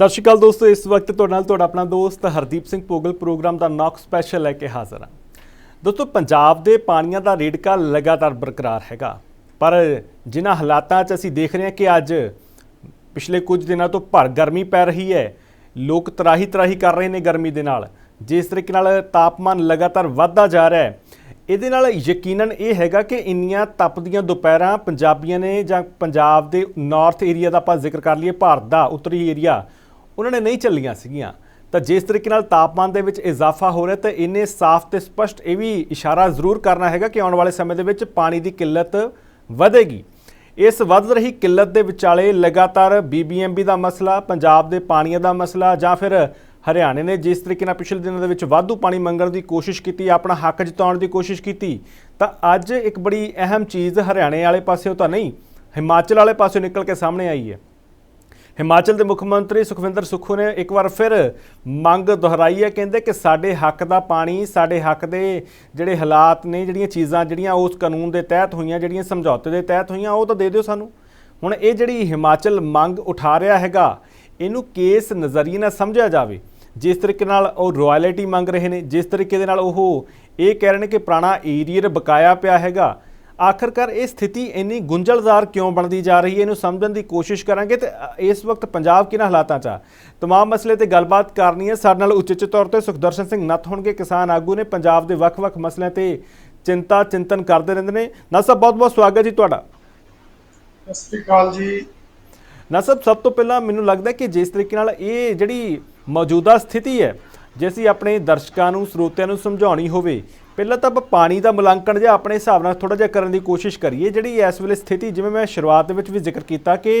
ਸਤਿ ਸ਼੍ਰੀ ਅਕਾਲ ਦੋਸਤੋ, ਇਸ ਵਕਤ ਤੁਹਾਡੇ ਨਾਲ ਤੁਹਾਡਾ ਆਪਣਾ ਦੋਸਤ ਹਰਦੀਪ ਸਿੰਘ ਪੋਗਲ ਪ੍ਰੋਗਰਾਮ ਦਾ ਨੌਕ ਸਪੈਸ਼ਲ ਲੈ ਕੇ ਹਾਜ਼ਰ ਹਾਂ। ਦੋਸਤੋ, ਪੰਜਾਬ ਦੇ ਪਾਣੀਆਂ ਦਾ ਰੇੜਕਾ ਲਗਾਤਾਰ ਬਰਕਰਾਰ ਹੈਗਾ, ਪਰ ਜਿਨ੍ਹਾਂ ਹਾਲਾਤਾਂ 'ਚ ਅਸੀਂ ਦੇਖ ਰਹੇ ਹਾਂ ਕਿ ਅੱਜ ਪਿਛਲੇ ਕੁਝ ਦਿਨਾਂ ਤੋਂ ਭਰ ਗਰਮੀ ਪੈ ਰਹੀ ਹੈ, ਲੋਕ ਤਰਾਹੀ ਤਰਾਹੀ ਕਰ ਰਹੇ ਨੇ ਗਰਮੀ ਦੇ ਨਾਲ। ਜਿਸ ਤਰੀਕੇ ਨਾਲ ਤਾਪਮਾਨ ਲਗਾਤਾਰ ਵੱਧਦਾ ਜਾ ਰਿਹਾ ਹੈ, ਇਹਦੇ ਨਾਲ ਯਕੀਨਨ ਇਹ ਹੈਗਾ ਕਿ ਇੰਨੀਆਂ ਤਪਦੀਆਂ ਦੁਪਹਿਰਾਂ ਪੰਜਾਬੀਆਂ ਨੇ ਜਾਂ ਪੰਜਾਬ ਦੇ ਨਾਰਥ ਏਰੀਆ ਦਾ ਆਪਾਂ ਜ਼ਿਕਰ ਕਰ ਲਈਏ, ਭਾਰਤ ਦਾ ਉੱਤਰੀ ਏਰੀਆ ਉਹਨਾਂ ਨੇ ਨਹੀਂ ਚੱਲੀਆਂ ਸੀਗੀਆਂ। ਤਾਂ ਜਿਸ ਤਰੀਕੇ ਨਾਲ ਤਾਪਮਾਨ ਦੇ ਵਿੱਚ ਇਜ਼ਾਫਾ ਹੋ ਰਿਹਾ, ਤਾਂ ਇਹਨੇ ਸਾਫ਼ ਤੇ ਸਪਸ਼ਟ ਇਹ ਵੀ ਇਸ਼ਾਰਾ ਜ਼ਰੂਰ ਕਰਨਾ ਹੈਗਾ ਕਿ ਆਉਣ ਵਾਲੇ ਸਮੇਂ ਦੇ ਵਿੱਚ ਪਾਣੀ ਦੀ ਕਿੱਲਤ ਵਧੇਗੀ। ਇਸ ਵੱਧ ਰਹੀ ਕਿੱਲਤ ਦੇ ਵਿਚਾਲੇ ਲਗਾਤਾਰ ਬੀਬੀਐਮਬੀ ਦਾ ਮਸਲਾ, ਪੰਜਾਬ ਦੇ ਪਾਣੀਆਂ ਦਾ ਮਸਲਾ ਜਾਂ ਫਿਰ ਹਰਿਆਣੇ ਨੇ ਜਿਸ ਤਰੀਕੇ ਨਾਲ ਪਿਛਲੇ ਦਿਨਾਂ ਦੇ ਵਿੱਚ ਵਾਧੂ ਪਾਣੀ ਮੰਗਣ ਦੀ ਕੋਸ਼ਿਸ਼ ਕੀਤੀ, ਆਪਣਾ ਹੱਕ ਜਤਾਉਣ ਦੀ ਕੋਸ਼ਿਸ਼ ਕੀਤੀ, ਤਾਂ ਅੱਜ ਇੱਕ ਬੜੀ ਅਹਿਮ ਚੀਜ਼ ਹਰਿਆਣੇ ਵਾਲੇ ਪਾਸਿਓਂ ਤਾਂ ਨਹੀਂ, ਹਿਮਾਚਲ ਵਾਲੇ ਪਾਸਿਓਂ ਨਿਕਲ ਕੇ ਸਾਹਮਣੇ ਆਈ ਹੈ। ਹਿਮਾਚਲ ਦੇ ਮੁੱਖ ਮੰਤਰੀ ਸੁਖਵਿੰਦਰ ਸੁੱਖੂ ਨੇ ਇੱਕ ਵਾਰ ਫਿਰ ਮੰਗ ਦੁਹਰਾਈ ਹੈ, ਕਹਿੰਦੇ ਕਿ ਸਾਡੇ ਹੱਕ ਦਾ ਪਾਣੀ, ਸਾਡੇ ਹੱਕ ਦੇ ਜਿਹੜੇ ਹਾਲਾਤ ਨੇ, ਜਿਹੜੀਆਂ ਚੀਜ਼ਾਂ, ਜਿਹੜੀਆਂ ਉਸ ਕਾਨੂੰਨ ਦੇ ਤਹਿਤ ਹੋਈਆਂ, ਜਿਹੜੀਆਂ ਸਮਝੌਤੇ ਦੇ ਤਹਿਤ ਹੋਈਆਂ, ਉਹ ਤਾਂ ਦੇ ਦਿਓ ਸਾਨੂੰ। ਹੁਣ ਇਹ ਜਿਹੜੀ ਹਿਮਾਚਲ ਮੰਗ ਉਠਾ ਰਿਹਾ ਹੈਗਾ, ਇਹਨੂੰ ਕੇਸ ਨਜ਼ਰੀਏ ਨਾਲ ਸਮਝਿਆ ਜਾਵੇ। ਜਿਸ ਤਰੀਕੇ ਨਾਲ ਉਹ ਰਾਇਲਟੀ ਮੰਗ ਰਹੇ ਨੇ, ਜਿਸ ਤਰੀਕੇ ਦੇ ਨਾਲ ਉਹ ਇਹ ਕਹਿ ਰਹੇ ਨੇ ਕਿ ਪੁਰਾਣਾ ਏਰੀਅਰ ਬਕਾਇਆ ਪਿਆ ਹੈਗਾ। ਆਖਰਕਾਰ ਇਹ ਸਥਿਤੀ ਇੰਨੀ ਗੁੰਝਲਦਾਰ ਕਿਉਂ ਬਣਦੀ ਜਾ ਰਹੀ ਹੈ ਇਹਨੂੰ ਸਮਝਣ ਦੀ ਕੋਸ਼ਿਸ਼ ਕਰਾਂਗੇ ਤੇ ਅ, ਇਸ ਵਕਤ ਪੰਜਾਬ ਕਿਹਨਾਂ ਹਾਲਾਤਾਂ 'ਚ ਆ तमाम ਮਸਲੇ ਤੇ ਗੱਲਬਾਤ ਕਰਨੀ ਹੈ ਸਾਡੇ ਨਾਲ ਉਚੇਚੇ ਤੌਰ ਤੇ ਸੁਖਦਰਸ਼ਨ ਸਿੰਘ ਨੱਥ ਹੋਣਗੇ ਕਿਸਾਨ ਆਗੂ ਨੇ ਪੰਜਾਬ ਦੇ ਵੱਖ-ਵੱਖ ਮਸਲਿਆਂ ਤੇ ਚਿੰਤਾ ਚਿੰਤਨ ਕਰਦੇ ਰਹਿੰਦੇ ਨੇ ਨਾ ਸਾਹਿਬ ਬਹੁਤ-ਬਹੁਤ ਸਵਾਗਤ ਜੀ ਤੁਹਾਡਾ ਸਤਿ ਸ਼੍ਰੀ ਅਕਾਲ ਜੀ ਨਾ ਸਾਹਿਬ ਸਭ ਤੋਂ ਪਹਿਲਾਂ ਮੈਨੂੰ ਲੱਗਦਾ ਕਿ ਜਿਸ ਤਰੀਕੇ ਨਾਲ ਇਹ ਜਿਹੜੀ ਮੌਜੂਦਾ ਸਥਿਤੀ ਹੈ ਜੇ ਅਸੀਂ ਆਪਣੇ ਦਰਸ਼ਕਾਂ ਨੂੰ ਸਰੋਤਿਆਂ ਨੂੰ ਸਮਝਾਉਣੀ ਹੋਵੇ ਪਹਿਲਾਂ ਤਾਂ ਆਪਾਂ ਪਾਣੀ ਦਾ ਮੁਲਾਂਕਣ ਜਿਹਾ ਆਪਣੇ ਹਿਸਾਬ ਨਾਲ ਥੋੜਾ ਜਿਹਾ ਕਰਨ ਦੀ ਕੋਸ਼ਿਸ਼ ਕਰੀਏ। ਜਿਹੜੀ ਇਸ ਵੇਲੇ ਸਥਿਤੀ ਜਿਵੇਂ ਮੈਂ ਸ਼ੁਰੂਆਤ ਦੇ ਵਿੱਚ ਵੀ ਜ਼ਿਕਰ ਕੀਤਾ ਕਿ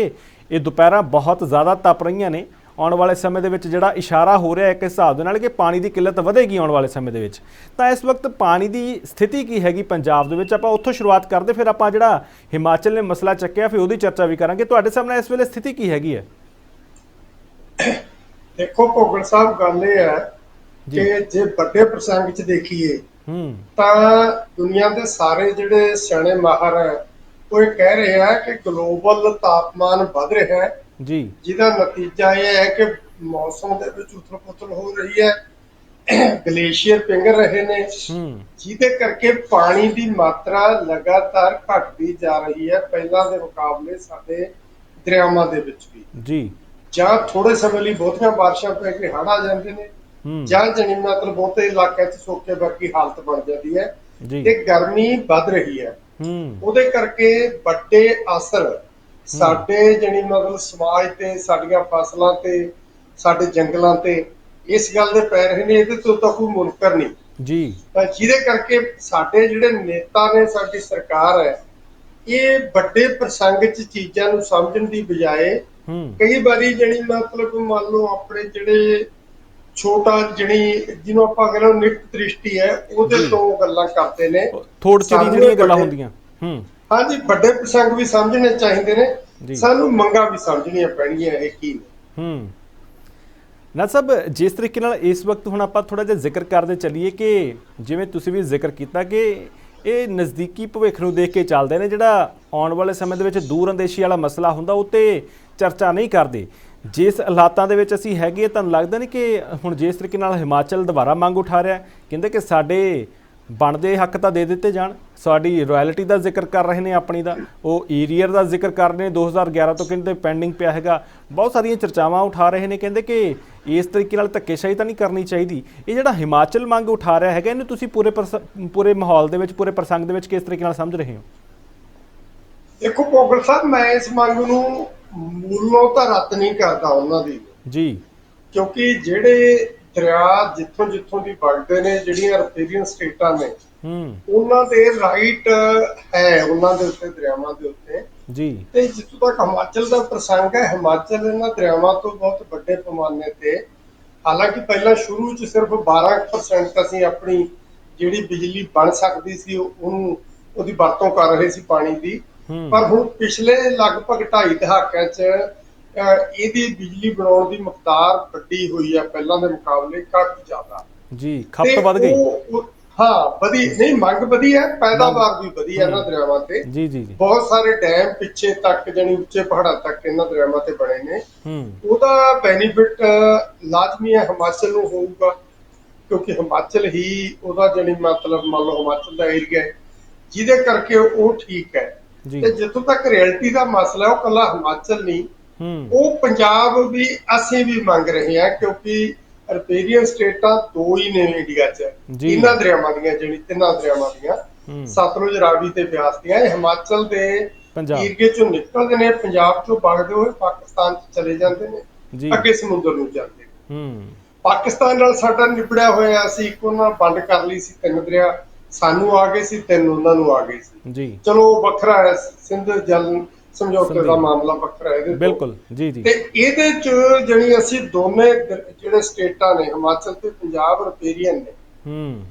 ਇਹ ਦੁਪਹਿਰਾਂ ਬਹੁਤ ਜ਼ਿਆਦਾ ਤਪ ਰਹੀਆਂ ਨੇ। ਆਉਣ ਵਾਲੇ ਸਮੇਂ ਦੇ ਵਿੱਚ ਜਿਹੜਾ ਇਸ਼ਾਰਾ ਹੋ ਰਿਹਾ ਹੈ ਇੱਕ ਹਿਸਾਬ ਦੇ ਨਾਲ ਕਿ ਪਾਣੀ ਦੀ ਕਿੱਲਤ ਵਧੇਗੀ ਆਉਣ ਵਾਲੇ ਸਮੇਂ ਦੇ ਵਿੱਚ। ਤਾਂ ਇਸ ਵਕਤ ਪਾਣੀ ਦੀ ਸਥਿਤੀ ਕੀ ਹੈਗੀ ਪੰਜਾਬ ਦੇ ਵਿੱਚ? ਆਪਾਂ ਉੱਥੋਂ ਸ਼ੁਰੂਆਤ ਕਰਦੇ ਫਿਰ ਆਪਾਂ ਜਿਹੜਾ ਹਿਮਾਚਲ ਨੇ ਮਸਲਾ ਚੱਕਿਆ ਫਿਰ ਉਹਦੀ ਚਰਚਾ ਵੀ ਕਰਾਂਗੇ। ਤੁਹਾਡੇ ਸਾਹਮਣੇ ਇਸ ਵੇਲੇ ਸਥਿਤੀ ਕੀ ਹੈਗੀ ਹੈ? ਦੇਖੋ ਭੋਗਲ ਸਾਹਿਬ ਗੱਲ ਇਹ ਹੈ। ਕਿ ਜੇ ਵੱਡੇ ਪ੍ਰਸੰਗ 'ਚ ਦੇਖੀਏ ਹੂੰ ਤਾਂ ਦੁਨੀਆ ਦੇ ਸਾਰੇ ਜਿਹੜੇ ਸਿਆਣੇ ਮਾਹਰ ਹੈ ਉਹ ਇਹ ਕਹਿ ਰਹੇ ਆ ਕਿ ਗਲੋਬਲ ਤਾਪਮਾਨ ਵੱਧ ਰਿਹਾ ਹੈ। ਜੀ। ਜਿਹਦਾ ਨਤੀਜਾ ਇਹ ਹੈ ਕਿ ਮੌਸਮ ਦੇ ਵਿੱਚ ਉਥਲ-ਪੁਥਲ ਹੋ ਰਹੀ ਹੈ। ਗਲੇਸ਼ੀਅਰ ਪਿਘਲ ਰਹੇ ਨੇ। ਜਿਹਦੇ ਕਰਕੇ ਪਾਣੀ ਦੀ ਮਾਤਰਾ ਲਗਾਤਾਰ ਘਟਦੀ ਜਾ ਰਹੀ ਹੈ ਪਹਿਲਾਂ ਦੇ ਮੁਕਾਬਲੇ ਸਾਡੇ ਦਰਿਆਵਾਂ ਦੇ ਵਿੱਚ ਵੀ। ਜੀ। ਜਾਂ ਥੋੜੇ ਸਮੇਂ ਲਈ ਬਹੁਤੀਆਂ ਬਾਰਿਸ਼ਾਂ ਪੈ ਕੇ ਹੜ੍ਹ ਆ ਜਾਂਦੇ ਨੇ। ਜਾਂ ਜਣੀ ਮਤਲਬ ਬਹੁਤੇ ਇਲਾਕਿਆਂ 'ਚ ਸੋਕੇ ਵਰਗੀ ਹਾਲਤ ਬਣ ਜਾਂਦੀ ਹੈ ਤੇ ਗਰਮੀ ਵੱਧ ਰਹੀ ਹੈ। ਉਹਦੇ ਕਰਕੇ ਵੱਡੇ ਅਸਰ ਸਾਡੇ ਜਣੀ ਮਤਲਬ ਸਮਾਜ ਤੇ ਸਾਡੀਆਂ ਫਸਲਾਂ ਤੇ ਸਾਡੇ ਜੰਗਲਾਂ ਤੇ ਇਸ ਗੱਲ ਦੇ ਪੈ ਰਹੇ ਨੇ ਇਹਦੇ ਤੋਂ ਤਾਂ ਕੋਈ ਮੁਨਕਰ ਨਹੀਂ। ਜੀ। ਜਿਹਦੇ ਕਰਕੇ ਸਾਡੇ ਜਿਹੜੇ ਨੇਤਾ ਨੇ ਸਾਡੀ ਸਰਕਾਰ ਹੈ ਇਹ ਵੱਡੇ ਪ੍ਰਸੰਗ 'ਚ ਚੀਜ਼ਾਂ ਨੂੰ ਸਮਝਣ ਦੀ ਬਜਾਏ ਕਈ ਵਾਰੀ ਜਣੀ ਮਤਲਬ ਮੰਨ ਲਓ ਆਪਣੇ ਜਿਹੜੇ ਛੋਟਾ ਜਣੀ ਜਿਹਨੂੰ ਆਪਾਂ ਕਹਿੰਦੇ ਨਿਤ ਦ੍ਰਿਸ਼ਟੀ ਹੈ ਉਹਦੇ। ਤੋਂ ਗੱਲਾਂ ਕਰਦੇ ਨੇ। ਥੋੜ ਸਾਨੂੰ ਜਿਹੜੀਆਂ ਗੱਲਾਂ ਹੁੰਦੀਆਂ। ਹੂੰ। ਹਾਂਜੀ ਵੱਡੇ ਪ੍ਰਸੰਗ ਵੀ ਸਮਝਣੇ ਚਾਹੀਦੇ। ਨੇ। ਸਾਨੂੰ ਮੰਗਾਂ ਵੀ ਸਮਝਣੀਆਂ ਪੈਣਗੀਆਂ ਇਹ ਕੀ ਹੂੰ। ਨਾ ਸਭ ਜਿਸ ਤਰੀਕੇ ਨਾਲ ਇਸ ਵਕਤ ਹੁਣ ਆਪਾਂ ਥੋੜਾ ਜਿਹਾ ਜ਼ਿਕਰ ਕਰਦੇ ਚੱਲੀਏ ਕਿ ਜਿਵੇਂ ਤੁਸੀਂ ਵੀ ਜ਼ਿਕਰ ਕੀਤਾ ਕਿ ਇਹ ਨਜ਼ਦੀਕੀ ਭਵਿੱਖ ਨੂੰ ਦੇਖ ਕੇ ਚੱਲਦੇ ਨੇ ਜਿਹੜਾ ਆਉਣ ਵਾਲੇ ਸਮੇਂ ਦੇ ਵਿੱਚ ਦੂਰ ਅੰਦੇਸ਼ੀ ਵਾਲਾ ਮਸਲਾ ਹੁੰਦਾ ਉਹ ਤੇ ਚਰਚਾ ਨਹੀਂ ਕਰਦੇ। ਜਿਸ ਹਾਲਾਤਾਂ ਦੇ ਵਿੱਚ ਅਸੀਂ ਹੈਗੇ ਤੁਹਾਨੂੰ ਲੱਗਦਾ ਨਹੀਂ ਕਿ ਹੁਣ ਜਿਸ ਤਰੀਕੇ ਨਾਲ ਹਿਮਾਚਲ ਦੁਬਾਰਾ ਮੰਗ ਉਠਾ ਰਿਹਾ ਕਹਿੰਦੇ ਕਿ ਸਾਡੇ ਬਣਦੇ ਹੱਕ ਤਾਂ ਦੇ ਦਿੱਤੇ ਜਾਣ। ਸਾਡੀ ਰਾਇਲਟੀ ਦਾ ਜ਼ਿਕਰ ਕਰ ਰਹੇ ਨੇ ਆਪਣੀ ਦਾ। ਉਹ ਏਰੀਅਰ ਦਾ ਜ਼ਿਕਰ ਕਰ ਰਹੇ ਨੇ। 2011 ਤੋਂ ਕਹਿੰਦੇ ਪੈਂਡਿੰਗ ਪਿਆ ਹੈਗਾ। ਬਹੁਤ ਸਾਰੀਆਂ ਚਰਚਾਵਾਂ ਉਠਾ ਰਹੇ ਨੇ। ਕਹਿੰਦੇ ਕਿ ਇਸ ਤਰੀਕੇ ਨਾਲ ਧੱਕੇਸ਼ਾਹੀ ਤਾਂ ਨਹੀਂ ਕਰਨੀ ਚਾਹੀਦੀ। ਇਹ ਜਿਹੜਾ ਹਿਮਾਚਲ ਮੰਗ ਉਠਾ ਰਿਹਾ ਹੈਗਾ, ਇਹਨੂੰ ਤੁਸੀਂ ਪੂਰੇ ਪ੍ਰਸ- ਪੂਰੇ ਮਾਹੌਲ ਦੇ ਵਿੱਚ, ਪੂਰੇ ਪ੍ਰਸੰਗ ਦੇ ਵਿੱਚ ਕਿਸ ਤਰੀਕੇ ਨਾਲ ਸਮਝ ਰਹੇ ਹੋ? ਦੇਖੋ ਪੋਗਲ ਸਾਹਿਬ, ਮੈਂ ਇਸ ਮੰਗ ਨੂੰ ਮੂਲੋਂ ਤਾਂ ਰੱਦ ਨਹੀਂ ਕਰਦਾ ਉਹਨਾਂ ਦੀ। ਜੀ। ਕਿਉਂਕਿ ਜਿਹੜੇ ਦਰਿਆ ਜਿੱਥੋਂ ਜਿੱਥੋਂ ਦੀ ਵਗਦੇ ਨੇ ਜਿਹੜੀਆਂ ਰਪੇਰੀਅਨ ਸਟੇਟਾਂ ਨੇ ਹੂੰ। ਉਹਨਾਂ ਦੇ ਰਾਈਟ ਹੈ ਉਹਨਾਂ ਦੇ ਉੱਤੇ ਦਰਿਆਵਾਂ ਦੇ ਉੱਤੇ। ਜੀ। ਤੇ ਜਿੱਥੋਂ ਤੱਕ ਹਿਮਾਚਲ ਦਾ ਪ੍ਰਸੰਗ ਹੈ ਹਿਮਾਚਲ ਇਹਨਾਂ ਦਰਿਆਵਾਂ ਤੋਂ ਬਹੁਤ ਵੱਡੇ ਪੈਮਾਨੇ ਤੇ ਹਾਲਾਂਕਿ ਪਹਿਲਾਂ ਸ਼ੁਰੂ 'ਚ ਸਿਰਫ 12% ਅਸੀਂ ਆਪਣੀ ਜਿਹੜੀ ਬਿਜਲੀ ਬਣ ਸਕਦੀ ਸੀ ਉਹਨੂੰ ਉਹਦੀ ਵਰਤੋਂ ਕਰ ਰਹੇ ਸੀ ਪਾਣੀ ਦੀ। ਪਰ ਹੁਣ ਪਿਛਲੇ ਲਗਭਗ 2.5 ਦਹਾਕਿਆਂ 'ਚ ਇਹਦੀ ਬਿਜਲੀ ਬਣਾਉਣ ਦੀ ਮਕਦਾਰ ਵੱਡੀ ਹੋਈ ਹੈ ਪਹਿਲਾਂ ਦੇ ਮੁਕਾਬਲੇ ਕਾਫੀ ਜ਼ਿਆਦਾ। ਜੀ ਖਪਤ ਵੱਧ ਗਈ। ਹਾਂ ਵਧੀ ਨਹੀਂ ਮੰਗ ਵਧੀ ਹੈ ਪੈਦਾਵਾਰ ਵੀ ਵਧੀ ਹੈ। ਇਹਨਾਂ ਦਰਿਆਵਾਂ ਤੇ। ਜੀ ਜੀ ਜੀ। ਬਹੁਤ ਸਾਰੇ ਡੈਮ ਪਿੱਛੇ ਤੱਕ ਜਾਨੀ ਉੱਚੇ ਪਹਾੜਾਂ ਤੱਕ ਇਹਨਾਂ ਦਰਿਆਵਾਂ ਤੇ ਬਣੇ ਨੇ। ਹੂੰ। ਉਹਦਾ ਬੈਨੀਫਿਟ ਲਾਜ਼ਮੀ ਹੈ ਹਿਮਾਚਲ ਨੂੰ ਹੋਊਗਾ ਕਿਉਂਕਿ ਹਿਮਾਚਲ ਹੀ ਉਹਦਾ ਜਾਨੀ ਮਤਲਬ ਮੰਨ ਲਓ ਹਿਮਾਚਲ ਦਾ ਏਰੀਆ ਜਿਹਦੇ ਕਰਕੇ ਉਹ ਠੀਕ ਹੈ। ਤੇ ਜਿੱਥੋਂ ਤੱਕ ਰਿਐਲਿਟੀ ਦਾ ਮਸਲਾ ਹੈ ਉਹ ਕੱਲਾ ਹਿਮਾਚਲ ਨਹੀਂ। ਉਹ ਪੰਜਾਬ ਵੀ ਅਸੀਂ ਵੀ ਮੰਗ ਰਹੇ ਹਾਂ ਕਿਉਂਕਿ ਰਿਪੇਰੀਅਨ ਸਟੇਟਾਂ ਦੋ ਹੀ ਨੇ ਇੰਡੀਆ 'ਚ। ਇਹਨਾਂ ਦਰਿਆਵਾਂ ਦੀਆਂ ਜਿਹੜੀ ਤਿੰਨਾਂ ਦਰਿਆਵਾਂ ਦੀਆਂ। ਸਤਲੁਜ ਰਾਵੀ ਤੇ ਬਿਆਸ ਦੀਆਂ। ਇਹ ਹਿਮਾਚਲ ਦੇ ਏਰੀਏ ਚੋਂ ਨਿਕਲਦੇ ਨੇ ਪੰਜਾਬ ਚੋਂ ਵਗਦੇ ਹੋਏ ਪਾਕਿਸਤਾਨ 'ਚ ਚਲੇ ਜਾਂਦੇ ਨੇ। ਅੱਗੇ ਸਮੁੰਦਰ ਨੂੰ ਜਾਂਦੇ ਨੇ। ਹੂੰ। ਪਾਕਿਸਤਾਨ ਨਾਲ ਸਾਡਾ ਨਿਬੜਿਆ ਹੋਇਆ ਸੀ ਇੱਕ ਉਹਨਾਂ ਨਾਲ ਵੰਡ ਕਰ ਲਈ ਸੀ ਤਿੰਨ ਦਰਿਆ। ਸਾਨੂੰ ਆ ਗਏ ਸੀ ਤਿੰਨ ਉਹਨਾਂ ਨੂੰ ਆ ਗਏ ਸੀ। ਜੀ। ਚਲੋ ਵੱਖਰਾ ਹੈ। ਸਿੰਧ ਜਲ ਸਮਝੌਤੇ ਦਾ। ਮਾਮਲਾ ਵੱਖਰਾ ਹੈ ਇਹਦੇ ਤੋਂ। ਬਿਲਕੁਲ ਜੀ ਜੀ। ਤੇ ਇਹਦੇ ਚ ਜਿਹੜੀ ਅਸੀਂ ਦੋਨੇ ਜਿਹੜੇ ਸਟੇਟਾਂ ਨੇ ਹਿਮਾਚਲ ਤੇ ਪੰਜਾਬ ਰਿਪੇਰੀਅਨ ਨੇ ਹੂੰ।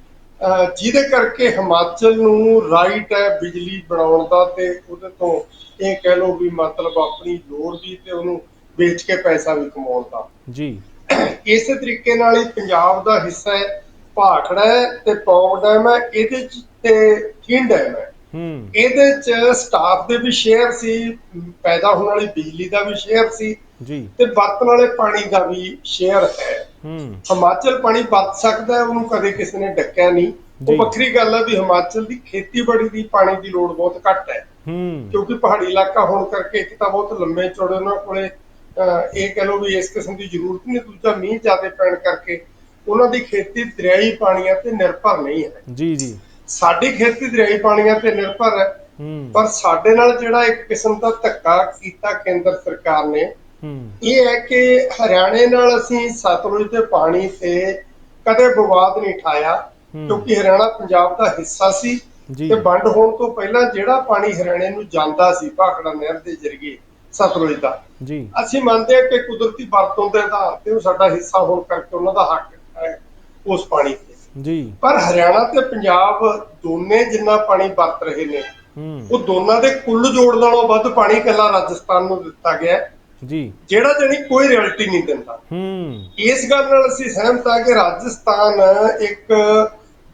ਅਹ ਜਿਹਦੇ ਕਰਕੇ ਹਿਮਾਚਲ ਨੂੰ ਰਾਈਟ ਹੈ ਬਿਜਲੀ ਬਣਾਉਣ ਦਾ ਤੇ ਉਹਦੇ ਤੋਂ ਇਹ ਕਹਿ ਲਓ ਵੀ ਮਤਲਬ ਆਪਣੀ ਲੋੜ ਦੀ ਤੇ ਉਹਨੂੰ ਵੇਚ ਕੇ ਪੈਸਾ ਵੀ ਕਮਾਉਣ ਦਾ। ਜੀ। ਇਸੇ ਤਰੀਕੇ ਨਾਲ ਹੀ ਪੰਜਾਬ ਦਾ ਹਿੱਸਾ ਹੈ। ਭਾਖੜਾ ਹੈ ਤੇ ਪੌਂਗ ਡੈਮ ਹੈ ਇਹਦੇ ਚ ਤੇ ਥੀਨ ਡੈਮ ਹੈ। ਇਹਦੇ ਚ ਸਟਾਫ ਦੇ ਵੀ ਸ਼ੇਅਰ ਸੀ ਪੈਦਾ ਹੋਣ ਵਾਲੀ ਬਿਜਲੀ ਦਾ ਵੀ ਸ਼ੇਅਰ ਸੀ ਜੀ। ਤੇ ਵਰਤਣ ਵਾਲੇ ਪਾਣੀ ਦਾ ਵੀ ਸ਼ੇਅਰ ਹੈ। ਹੂੰ। ਹਿਮਾਚਲ ਪਾਣੀ ਵਰਤ ਸਕਦਾ ਉਹਨੂੰ ਕਦੇ ਕਿਸੇ ਨੇ ਡੱਕਿਆ ਨਹੀਂ। ਉਹ ਵੱਖਰੀ ਗੱਲ ਹੈ ਵੀ ਹਿਮਾਚਲ ਦੀ ਖੇਤੀਬਾੜੀ ਦੀ ਪਾਣੀ ਦੀ ਲੋੜ ਬਹੁਤ ਘੱਟ ਹੈ। ਹੂੰ। ਕਿਉਂਕਿ ਪਹਾੜੀ ਇਲਾਕਾ ਹੋਣ ਕਰਕੇ ਇੱਕ ਤਾਂ ਬਹੁਤ ਲੰਮੇ ਚੌੜੇ ਉਹਨਾਂ ਕੋਲੇ ਇਹ ਕਹ ਲਓ ਵੀ ਇਸ ਕਿਸਮ ਦੀ ਜ਼ਰੂਰਤ ਨਹੀਂ ਦੂਜਾ ਮੀਂਹ ਜ਼ਿਆਦਾ ਪੈਣ ਕਰਕੇ ਉਹਨਾਂ ਦੀ ਖੇਤੀ ਦਰਿਆਈ ਪਾਣੀਆਂ ਤੇ ਨਿਰਭਰ ਨਹੀਂ ਹੈ। ਜੀ ਜੀ। ਸਾਡੀ ਖੇਤੀ ਦਰਿਆਈ ਪਾਣੀਆਂ ਤੇ ਨਿਰਭਰ ਹੈ। ਪਰ ਸਾਡੇ ਨਾਲ ਜਿਹੜਾ ਇੱਕ ਕਿਸਮ ਦਾ ਧੱਕਾ ਕੀਤਾ ਕੇਂਦਰ ਸਰਕਾਰ ਨੇ ਇਹ ਹੈ ਕਿ ਹਰਿਆਣੇ ਨਾਲ ਅਸੀਂ ਸਤਲੁਜ ਦੇ ਪਾਣੀ ਤੇ ਕਦੇ ਵਿਵਾਦ ਨਹੀਂ ਠਾਇਆ। ਕਿਉਂਕਿ ਹਰਿਆਣਾ ਪੰਜਾਬ ਦਾ ਹਿੱਸਾ ਸੀ ਤੇ ਵੰਡ ਹੋਣ ਤੋਂ ਪਹਿਲਾਂ ਜਿਹੜਾ ਪਾਣੀ ਹਰਿਆਣੇ ਨੂੰ ਜਾਂਦਾ ਸੀ ਭਾਖੜਾ ਨਹਿਰ ਦੇ ਜ਼ਰੀਏ ਸਤਲੁਜ ਦਾ ਜੀ। ਅਸੀਂ ਮੰਨਦੇ ਹਾਂ ਕਿ ਕੁਦਰਤੀ ਵਰਤੋਂ ਦੇ ਆਧਾਰ ਤੇ ਉਹ ਸਾਡਾ ਹਿੱਸਾ ਹੋਣ ਕਰਕੇ ਉਹਨਾਂ ਦਾ ਹੱਕ ਉਸ ਪਾਣੀ ਤੇ। ਜੀ। ਪਰ ਹਰਿਆਣਾ ਤੇ ਪੰਜਾਬ ਦੋਨੇ ਜਿੰਨਾ ਪਾਣੀ ਵਰਤ ਰਹੇ ਨੇ ਉਹ ਦੋਨਾਂ ਦੇ ਕੁੱਲ ਜੋੜ ਨਾਲੋਂ ਵੱਧ ਪਾਣੀ ਇਕੱਲਾ ਰਾਜਸਥਾਨ ਨੂੰ ਦਿੱਤਾ ਗਿਆ ਹੈ, ਜੀ। ਜਿਹੜਾ ਜਣੀ ਕੋਈ ਰਿਐਲਿਟੀ ਨਹੀਂ ਦਿੰਦਾ। ਹੂੰ। ਇਸ ਗੱਲ ਨਾਲ ਅਸੀਂ ਸਹਿਮਤ ਹਾਂ ਕਿ ਰਾਜਸਥਾਨ ਇੱਕ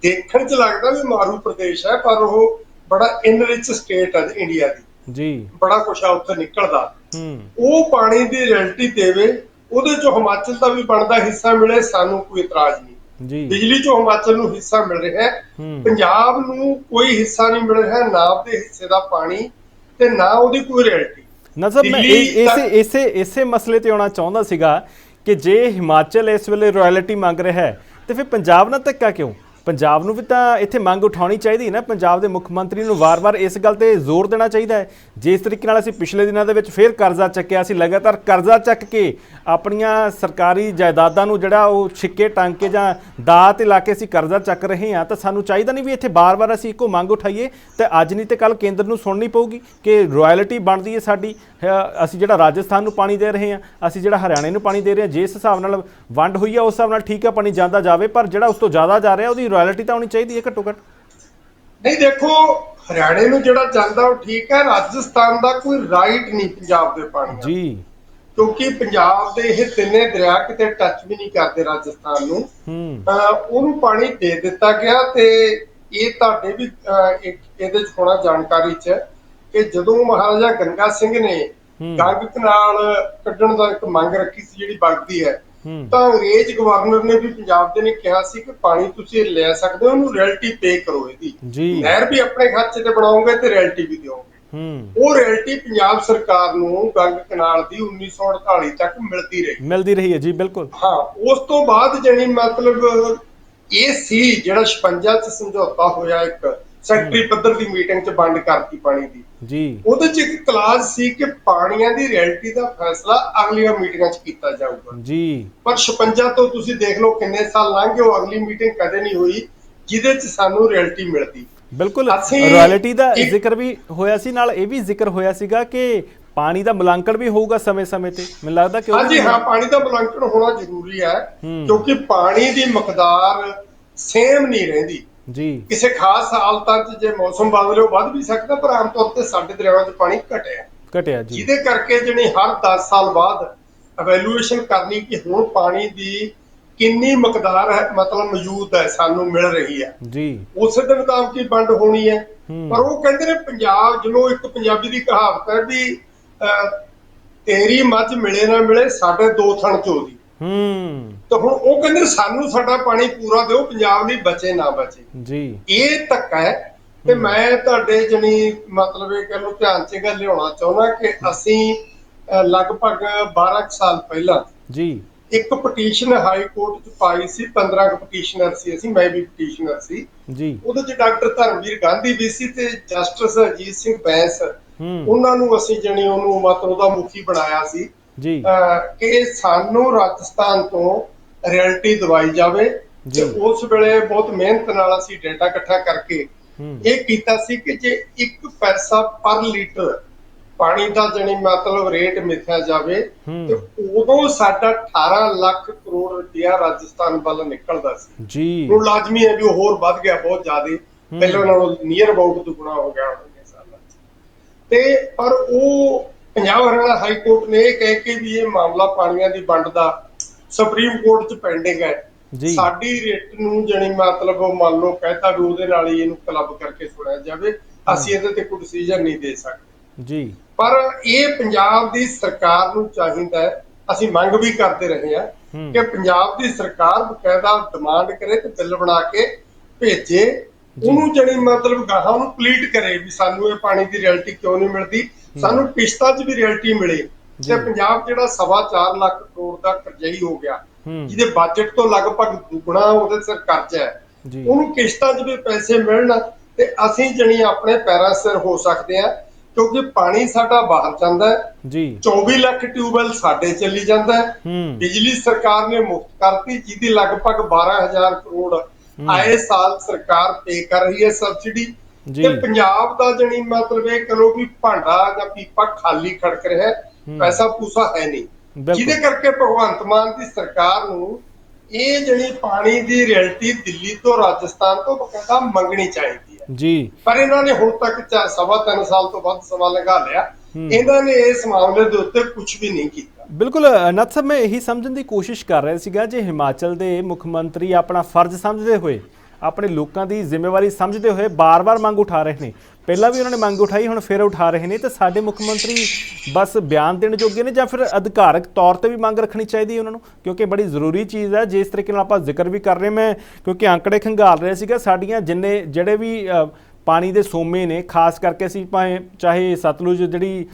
ਦੇਖਣ 'ਚ ਲੱਗਦਾ ਵੀ ਮਾਰੂ ਪ੍ਰਦੇਸ਼ ਹੈ ਪਰ ਉਹ ਬੜਾ ਇਨਰਿਚ ਸਟੇਟ ਹੈ ਇੰਡੀਆ ਦੀ। ਜੀ। ਬੜਾ ਕੁਛ ਆ ਉੱਥੇ ਨਿਕਲਦਾ। ਹੂੰ। ਉਹ ਪਾਣੀ ਦੀ ਰਿਐਲਿਟੀ ਦੇਵੇ ਉਹਦੇ 'ਚੋਂ ਹਿਮਾਚਲ ਦਾ ਵੀ ਬਣਦਾ ਹਿੱਸਾ ਮਿਲੇ ਸਾਨੂੰ ਕੋਈ ਇਤਰਾਜ਼ ਨਹੀਂ। ਜੀ। ਬਿਜਲੀ 'ਚੋਂ ਹਿਮਾਚਲ ਨੂੰ ਹਿੱਸਾ ਮਿਲ ਰਿਹਾ ਹੈ। ਪੰਜਾਬ ਨੂੰ ਕੋਈ ਹਿੱਸਾ ਨਹੀਂ ਮਿਲ ਰਿਹਾ ਨਾ ਉਹਦੇ ਹਿੱਸੇ ਦਾ ਪਾਣੀ ਤੇ ਨਾ ਉਹਦੀ ਕੋਈ ਰਿਐਲਿਟੀ ਨਜ਼ਰ ਮੈਂ ਇਸੇ ਇਸੇ ਇਸੇ ਮਸਲੇ ਤੇ ਆਉਣਾ ਚਾਹੁੰਦਾ ਸੀਗਾ ਕਿ ਜੇ ਹਿਮਾਚਲ ਇਸ ਵੇਲੇ ਰਾਇਲਟੀ ਮੰਗ ਰਿਹਾ ਹੈ ਤੇ ਫਿਰ ਪੰਜਾਬ ਨਾਲ ਧੱਕਾ ਕਿਉਂ? ਪੰਜਾਬ ਨੂੰ ਵੀ ਤਾਂ ਇੱਥੇ ਮੰਗ ਉਠਾਉਣੀ ਚਾਹੀਦੀ ਹੈ ਨਾ। ਪੰਜਾਬ ਦੇ ਮੁੱਖ ਮੰਤਰੀ ਨੂੰ ਵਾਰ-ਵਾਰ ਇਸ ਗੱਲ ਤੇ ਜ਼ੋਰ ਦੇਣਾ ਚਾਹੀਦਾ ਹੈ। ਜਿਸ ਤਰੀਕੇ ਨਾਲ ਅਸੀਂ ਪਿਛਲੇ ਦਿਨਾਂ ਦੇ ਵਿੱਚ ਫੇਰ ਕਰਜ਼ਾ ਚੱਕਿਆ ਸੀ, ਲਗਾਤਾਰ ਕਰਜ਼ਾ ਚੱਕ ਕੇ ਆਪਣੀਆਂ ਸਰਕਾਰੀ ਜਾਇਦਾਦਾਂ ਨੂੰ ਜਿਹੜਾ ਉਹ ਛਿੱਕੇ ਟੰਗ ਕੇ ਜਾਂ ਦਾਅ ਤੇ ਲਾ ਕੇ ਅਸੀਂ ਕਰਜ਼ਾ ਚੱਕ ਰਹੇ ਹਾਂ, ਤਾਂ ਸਾਨੂੰ ਚਾਹੀਦਾ ਨਹੀਂ ਵੀ ਇੱਥੇ ਵਾਰ ਵਾਰ ਅਸੀਂ ਇੱਕੋ ਮੰਗ ਉਠਾਈਏ। ਤੇ ਅੱਜ ਨਹੀਂ ਤੇ ਕੱਲ ਕੇਂਦਰ ਨੂੰ ਸੁਣਨੀ ਪਊਗੀ ਕਿ ਰਾਇਲਟੀ ਬਣਦੀ ਹੈ ਸਾਡੀ। ਅਸੀਂ ਜਿਹੜਾ ਰਾਜਸਥਾਨ ਨੂੰ ਪਾਣੀ ਦੇ ਰਹੇ ਹਾਂ, ਅਸੀਂ ਜਿਹੜਾ ਹਰਿਆਣੇ ਨੂੰ ਪਾਣੀ ਦੇ ਰਹੇ ਹਾਂ, ਜਿਸ ਹਿਸਾਬ ਨਾਲ ਵੰਡ ਹੋਈ ਹੈ ਉਸ ਹਿਸਾਬ ਨਾਲ ਠੀਕ ਹੈ ਪਾਣੀ ਜਾਂਦਾ ਜਾਵੇ, ਪਰ ਜਿਹੜਾ ਉਸ ਤੋਂ ਜ਼ਿਆਦਾ ਜਾ ਰਿਹਾ, ਉਹਦੀ ਰਾਇਲਟੀ ਤਾਂ ਹੋਣੀ ਚਾਹੀਦੀ ਹੈ ਘੱਟੋ ਘੱਟ? ਨਹੀਂ ਦੇਖੋ ਹਰਿਆਣੇ ਨੂੰ ਜਿਹੜਾ ਜਾਂਦਾ ਉਹ ਠੀਕ ਹੈ ਰਾਜਸਥਾਨ ਦਾ ਕੋਈ ਰਾਈਟ ਨਹੀਂ ਪੰਜਾਬ ਦੇ ਪਾਣੀ ਦਾ। ਜੀ। ਕਿਉਂਕਿ ਪੰਜਾਬ ਦੇ ਇਹ ਤਿੰਨੇ ਦਰਿਆ ਕਿਤੇ ਟੱਚ ਵੀ ਨਹੀਂ ਕਰਦੇ ਰਾਜਸਥਾਨ ਨੂੰ। ਹੂੰ। ਉਹਨੂੰ ਪਾਣੀ ਦੇ ਦਿੱਤਾ ਗਿਆ ਤੇ ਇਹ ਤੁਹਾਡੇ ਵੀ ਇਹਦੇ ਚ ਹੋਣਾ ਜਾਣਕਾਰੀ ਚ ਕਿ ਜਦੋਂ ਮਹਾਰਾਜਾ ਗੰਗਾ ਸਿੰਘ ਨੇ ਹੂੰ। ਗੰਗ ਕਨਾਲ ਕੱਢਣ ਦਾ ਇੱਕ ਮੰਗ ਰੱਖੀ ਸੀ ਜਿਹੜੀ ਹੈ ਹੂੰ ਤਾਂ ਅੰਗਰੇਜ਼ ਗਵਰਨਰ ਨੇ ਵੀ ਪੰਜਾਬ ਦੇ ਨੇ ਕਿਹਾ ਸੀ ਕਿ ਪਾਣੀ ਤੁਸੀਂ ਲੈ ਸਕਦੇ ਹੋ ਉਹਨੂੰ ਰੈਲਟੀ ਪੇ ਕਰੋ ਇਹਦੀ। ਜੀ। ਨਹਿਰ ਵੀ ਆਪਣੇ ਖਰਚੇ ਤੇ ਬਣਾਓਗੇ ਤੇ ਰੈਲਟੀ ਵੀ ਦਿਓਗੇ। ਉਹ ਰੈਲਟੀ ਪੰਜਾਬ ਸਰਕਾਰ ਨੂੰ ਗੰਗ ਕਨਾਲ ਦੀ 1948 ਤੱਕ ਮਿਲਦੀ ਰਹੀ। ਮਿਲਦੀ ਰਹੀ ਹੈ ਜੀ ਬਿਲਕੁਲ। ਹਾਂ ਉਸ ਤੋਂ ਬਾਅਦ ਜਣੀ ਮਤਲਬ ਇਹ ਸੀ ਜਿਹੜਾ 56 ਚ ਸਮਝੌਤਾ ਹੋਇਆ ਇੱਕ ਸੈਕਟਰੀ ਪੱਧਰ ਦੀ ਮੀਟਿੰਗ ਚ ਵੰਡ ਕਰਤੀ ਪਾਣੀ ਦੀ। ਜੀ। ਉਹਦੇ ਚ ਇੱਕ ਕਲਾਸ ਸੀ ਕਿ ਪਾਣੀਆਂ ਦੀ ਰੈਲਟੀ ਦਾ ਫੈਸਲਾ ਅਗਲੀਆਂ ਮੀਟਿੰਗਾਂ ਚ ਕੀਤਾ ਜਾਊਗਾ। ਜੀ। ਪਰ 56 ਤੋਂ ਤੁਸੀਂ ਦੇਖ ਲਓ ਕਿੰਨੇ ਸਾਲ ਲੰਘ ਗਏ ਉਹ ਅਗਲੀ ਮੀਟਿੰਗ ਕਦੇ ਨਹੀਂ ਹੋਈ ਜਿਹਦੇ ਚ ਸਾਨੂੰ ਰੈਲਟੀ ਮਿਲਦੀ। ਬਿਲਕੁਲ ਅਸੀਂ ਰਾਇਲਟੀ ਦਾ ਜ਼ਿਕਰ ਵੀ ਹੋਇਆ ਸੀ ਨਾਲ ਇਹ ਵੀ ਜ਼ਿਕਰ ਹੋਇਆ ਸੀਗਾ ਕਿ ਪਾਣੀ ਦਾ ਮੁਲਾਂਕਣ ਵੀ ਹੋਊਗਾ ਸਮੇਂ-ਸਮੇਂ ਤੇ। ਮੈਨੂੰ ਲੱਗਦਾ ਕਿ ਹਾਂਜੀ ਹਾਂ ਪਾਣੀ ਦਾ ਮੁਲਾਂਕਣ ਹੋਣਾ ਜ਼ਰੂਰੀ ਹੂੰ। ਕਿਉਂਕਿ ਪਾਣੀ ਦੀ ਮਕਦਾਰ ਸੇਮ ਨਹੀਂ ਰਹਿੰਦੀ। ਜੀ। ਕਿਸੇ ਖਾਸ ਹਾਲਤਾਂ 'ਚ ਜੇ ਮੌਸਮ ਬਦਲੇ ਉਹ ਵੱਧ ਵੀ ਸਕਦਾ ਪਰ ਆਮ ਤੌਰ ਤੇ ਸਾਡੇ ਦਰਿਆਵਾਂ 'ਚ ਪਾਣੀ ਘਟਿਆ। ਘਟਿਆ ਜੀ। ਜਿਹਦੇ ਕਰਕੇ ਜਿਹੜੀ ਹਰ 10 ਸਾਲ ਬਾਅਦ ਇਵੈਲੂਏਸ਼ਨ ਕਰਨੀ ਕਿ ਹੁਣ ਪਾਣੀ ਦੀ ਕਿੰਨੀ ਮਕਦਾਰ ਹੈ ਮਤਲਬ ਮੌਜੂਦ ਹੈ ਸਾਨੂੰ ਮਿਲ ਰਹੀ ਹੈ। ਜੀ। ਉਸੇ ਦੇ ਮੁਤਾਬਕ ਹੀ ਵੰਡ ਹੋਣੀ ਹੈ। ਪਰ ਉਹ ਕਹਿੰਦੇ ਨੇ ਪੰਜਾਬ ਜਿਹਨੂੰ ਇੱਕ ਪੰਜਾਬੀ ਦੀ ਕਹਾਵਤ ਹੈ ਵੀ ਤੇਰੀ ਮੱਝ ਮਿਲੇ ਨਾ ਮਿਲੇ ਸਾਡੇ ਦੋ ਥਣ ਚੋਦੀ ਹੂੰ ਤਾਂ ਹੁਣ ਉਹ ਕਹਿੰਦੇ ਨੇ ਸਾਨੂੰ ਸਾਡਾ ਪਾਣੀ ਪੂਰਾ ਦਿਓ ਪੰਜਾਬ ਲਈ ਬਚੇ ਨਾ ਬਚੇ। ਜੀ। ਇਹ ਧੱਕਾ ਹੈ। ਤੇ ਮੈਂ ਤੁਹਾਡੇ ਜਣੀ ਮਤਲਬ ਇਹ ਕਹਿ ਲਓ ਧਿਆਨ 'ਚ ਗੱਲ ਲਿਆਉਣਾ ਚਾਹੁੰਦਾ ਕਿ ਅਸੀਂ ਲਗਭਗ 12 ਕੁ ਸਾਲ ਪਹਿਲਾਂ ਜੀ। ਇੱਕ ਪਟੀਸ਼ਨ ਹਾਈ ਕੋਰਟ 'ਚ ਪਾਈ ਸੀ 15 ਕੁ ਪਟੀਸ਼ਨਰ ਸੀ ਅਸੀਂ ਮੈਂ ਵੀ ਪਟੀਸ਼ਨਰ ਸੀ। ਜੀ। ਉਹਦੇ 'ਚ ਡਾਕਟਰ ਧਰਮਵੀਰ ਗਾਂਧੀ ਵੀ ਸੀ ਤੇ ਜਸਟਿਸ ਅਜੀਤ ਸਿੰਘ ਬੈਂਸ। ਉਹਨਾਂ ਨੂੰ ਅਸੀਂ ਜਣੀ ਉਹਨੂੰ ਮਤਲਬ ਉਹਦਾ ਮੁਖੀ ਬਣਾਇਆ ਸੀ। ਜੀ। ਕਿ ਸਾਨੂੰ ਰਾਜਸਥਾਨ ਤੋਂ ਰਿਐਲਿਟੀ ਦਵਾਈ ਜਾਵੇ ਜੀ। ਤੇ ਉਸ ਵੇਲੇ ਬਹੁਤ ਮਿਹਨਤ ਨਾਲ ਅਸੀਂ ਡਾਟਾ ਇਕੱਠਾ ਕਰਕੇ ਇਹ ਕੀਤਾ ਸੀ ਕਿ ਜੇ 1 ਪੈਸਾ ਪਰ ਲੀਟਰ ਪਾਣੀ ਦਾ ਜਣੀ ਮਤਲਬ ਰੇਟ ਮਿਥਿਆ ਜਾਵੇ। ਤੇ ਉਦੋਂ ਸਾਡਾ 18 ਲੱਖ ਕਰੋੜ ਰੁਪਇਆ ਰਾਜਸਥਾਨ ਵੱਲ ਨਿਕਲਦਾ ਸੀ। ਜੀ। ਹੁਣ ਲਾਜ਼ਮੀ ਹੈ ਵੀ ਉਹ ਹੋਰ ਵੱਧ ਗਿਆ ਬਹੁਤ ਜ਼ਿਆਦਾ। ਪਹਿਲਾਂ ਨਾਲੋਂ ਨੀਅਰ ਅਬਾਊਟ ਦੁੱਗਣਾ ਹੋ ਗਿਆ ਉਹਨੇ ਸਾਲਾਂ 'ਚ। ਤੇ ਪਰ ਉਹ ਪੰਜਾਬ ਹਰਿਆਣਾ ਹਾਈ ਕੋਰਟ ਨੇ ਇਹ ਕਹਿ ਕੇ ਵੀ ਇਹ ਮਾਮਲਾ ਪਾਣੀਆਂ ਦੀ ਵੰਡ ਦਾ ਸੁਪਰੀਮ ਕੋਰਟ 'ਚ ਪੈਂਡਿੰਗ ਹੈ। ਸਾਡੀ ਰੇਟ ਨੂੰ ਜਣੀ ਮਤਲਬ ਉਹ ਮੰਨ ਲਓ ਕਹਿਤਾ ਵੀ ਉਹਦੇ ਨਾਲ ਹੀ ਇਹਨੂੰ ਕਲੱਬ ਕਰਕੇ ਸੁਣਿਆ ਜਾਵੇ ਅਸੀਂ ਇਹਦੇ ਤੇ ਕੋਈ ਡਿਸੀਜਨ ਨਹੀਂ ਦੇ ਸਕਦੇ। ਜੀ। ਪਰ ਇਹ ਪੰਜਾਬ ਦੀ ਸਰਕਾਰ ਨੂੰ ਚਾਹੀਦਾ ਹੈ ਅਸੀਂ ਮੰਗ ਵੀ ਕਰਦੇ ਰਹੇ ਹਾਂ ਹੂੰ। ਕਿ ਪੰਜਾਬ ਦੀ ਸਰਕਾਰ ਬਕਾਇਦਾ ਡਿਮਾਂਡ ਕਰੇ ਤੇ ਬਿੱਲ ਬਣਾ ਕੇ ਭੇਜੇ। ਉਹਨੂੰ ਜਣੀ ਮਤਲਬ ਗਾਹਾਂ ਨੂੰ ਪਲੀਟ ਕਰੇ ਵੀ ਸਾਨੂੰ ਇਹ ਪਾਣੀ ਦੀ ਰਿਐਲਿਟੀ ਕਿਉਂ ਨਹੀਂ ਮਿਲਦੀ? ਸਾਨੂੰ ਕਿਸ਼ਤਾਂ 'ਚ ਵੀ ਰਿਐਲਿਟੀ ਮਿਲੇ। ਤੇ ਪੰਜਾਬ ਜਿਹੜਾ ਸਵਾ ਚਾਰ ਲੱਖ ਕਰੋੜ ਦਾ ਕਰਜ਼ਈ ਹੋ ਗਿਆ ਜਿਹਦੇ ਬਜਟ ਤੋਂ ਲਗਭਗ ਦੁੱਗਣਾ ਉਹਦੇ ਸਿਰ ਕਰਜ਼ਾ ਹੈ। ਉਹਨੂੰ ਕਿਸ਼ਤਾਂ 'ਚ ਵੀ ਪੈਸੇ ਮਿਲਣ ਤੇ ਅਸੀਂ ਜਣੀ ਆਪਣੇ ਪੈਰਾਂ ਸਿਰ ਹੋ ਸਕਦੇ ਆ ਕਿਉਂਕਿ ਪਾਣੀ ਸਾਡਾ ਬਾਹਰ ਜਾਂਦਾ ਹੈ। ਜੀ। 24 ਲੱਖ ਟਿਊਬਵੈਲ ਸਾਡੇ ਚੱਲੀ ਜਾਂਦਾ ਹੈ। ਬਿਜਲੀ ਸਰਕਾਰ ਨੇ ਮੁਫਤ ਕਰਤੀ ਜਿਹਦੀ ਲਗਭਗ 12000 ਕਰੋੜ ਆਏ ਸਾਲ ਸਰਕਾਰ ਪੇ ਕਰ ਰਹੀ ਹੈ ਸਬਸਿਡੀ ਤੇ ਪੰਜਾਬ ਦਾ ਜਣੀ ਮਤਲਬ ਇਹ ਕਰੋ ਵੀ ਭਾਂਡਾ ਜਾਂ ਪੀਪਾ ਖਾਲੀ ਖੜਕ ਰਿਹਾ ਪੈਸਾ ਪੂਸਾ ਹੈ ਨਹੀਂ। ਜਿਹਦੇ ਕਰਕੇ ਭਗਵੰਤ ਮਾਨ ਦੀ ਸਰਕਾਰ ਨੂੰ ਇਹ ਜਿਹੜੀ ਪਾਣੀ ਦੀ ਰਿਐਲਿਟੀ ਦਿੱਲੀ ਤੋਂ ਰਾਜਸਥਾਨ ਤੋਂ ਬਕਾਇਦਾ ਮੰਗਣੀ ਚਾਹੀਦੀ ਹੈ। ਜੀ। ਪਰ ਇਹਨਾਂ ਨੇ ਹੁਣ ਤੱਕ ਸਵਾ ਤਿੰਨ ਸਾਲ ਤੋਂ ਵੱਧ ਸਮਾਂ ਲੰਘਾ ਲਿਆ। ਇਹਨਾਂ ਨੇ ਇਸ ਮਾਮਲੇ ਦੇ ਉੱਤੇ ਕੁਝ ਵੀ ਨਹੀਂ ਕੀਤਾ। ਬਿਲਕੁਲ ਅਨੰਦ ਸਾਹਿਬ ਮੈਂ ਇਹੀ ਸਮਝਣ ਦੀ ਕੋਸ਼ਿਸ਼ ਕਰ ਰਿਹਾ ਸੀਗਾ ਜੇ ਹਿਮਾਚਲ ਦੇ ਮੁੱਖ ਮੰਤਰੀ ਆਪਣਾ ਫਰਜ਼ ਸਮਝਦੇ ਹੋਏ ਆਪਣੇ ਲੋਕਾਂ ਦੀ ਜ਼ਿੰਮੇਵਾਰੀ ਸਮਝਦੇ ਹੋਏ ਬਾਰ-ਬਾਰ ਮੰਗ ਉਠਾ ਰਹੇ ਨੇ। ਪਹਿਲਾਂ ਵੀ ਉਹਨਾਂ ਨੇ ਮੰਗ ਉਠਾਈ, ਹੁਣ ਫਿਰ ਉਠਾ ਰਹੇ ਨੇ। ਤੇ ਸਾਡੇ ਮੁੱਖ ਮੰਤਰੀ ਬਸ ਬਿਆਨ ਦੇਣ ਜੋਗੇ ਨੇ ਜਾਂ ਫਿਰ ਅਧਿਕਾਰਕ ਤੌਰ ਤੇ ਵੀ ਮੰਗ ਰੱਖਣੀ ਚਾਹੀਦੀ ਹੈ ਉਹਨਾਂ ਨੂੰ? ਕਿਉਂਕਿ ਬੜੀ ਜ਼ਰੂਰੀ ਚੀਜ਼ ਹੈ ਜਿਸ ਤਰੀਕੇ ਨਾਲ ਆਪਾਂ ਜ਼ਿਕਰ ਵੀ ਕਰ ਰਹੇ ਮੈਂ ਕਿਉਂਕਿ ਅੰਕੜੇ ਖੰਗਾਲ ਰਿਹਾ ਸੀਗਾ, ਸਾਡੀਆਂ ਜਿੰਨੇ ਜਿਹੜੇ ਵੀ ਪਾਣੀ ਦੇ ਸੋਮੇ ਨੇ, ਖਾਸ ਕਰਕੇ ਅਸੀਂ ਭਾਵੇਂ ਚਾਹੇ ਸਤਲੁਜ ਜਿਹੜੀ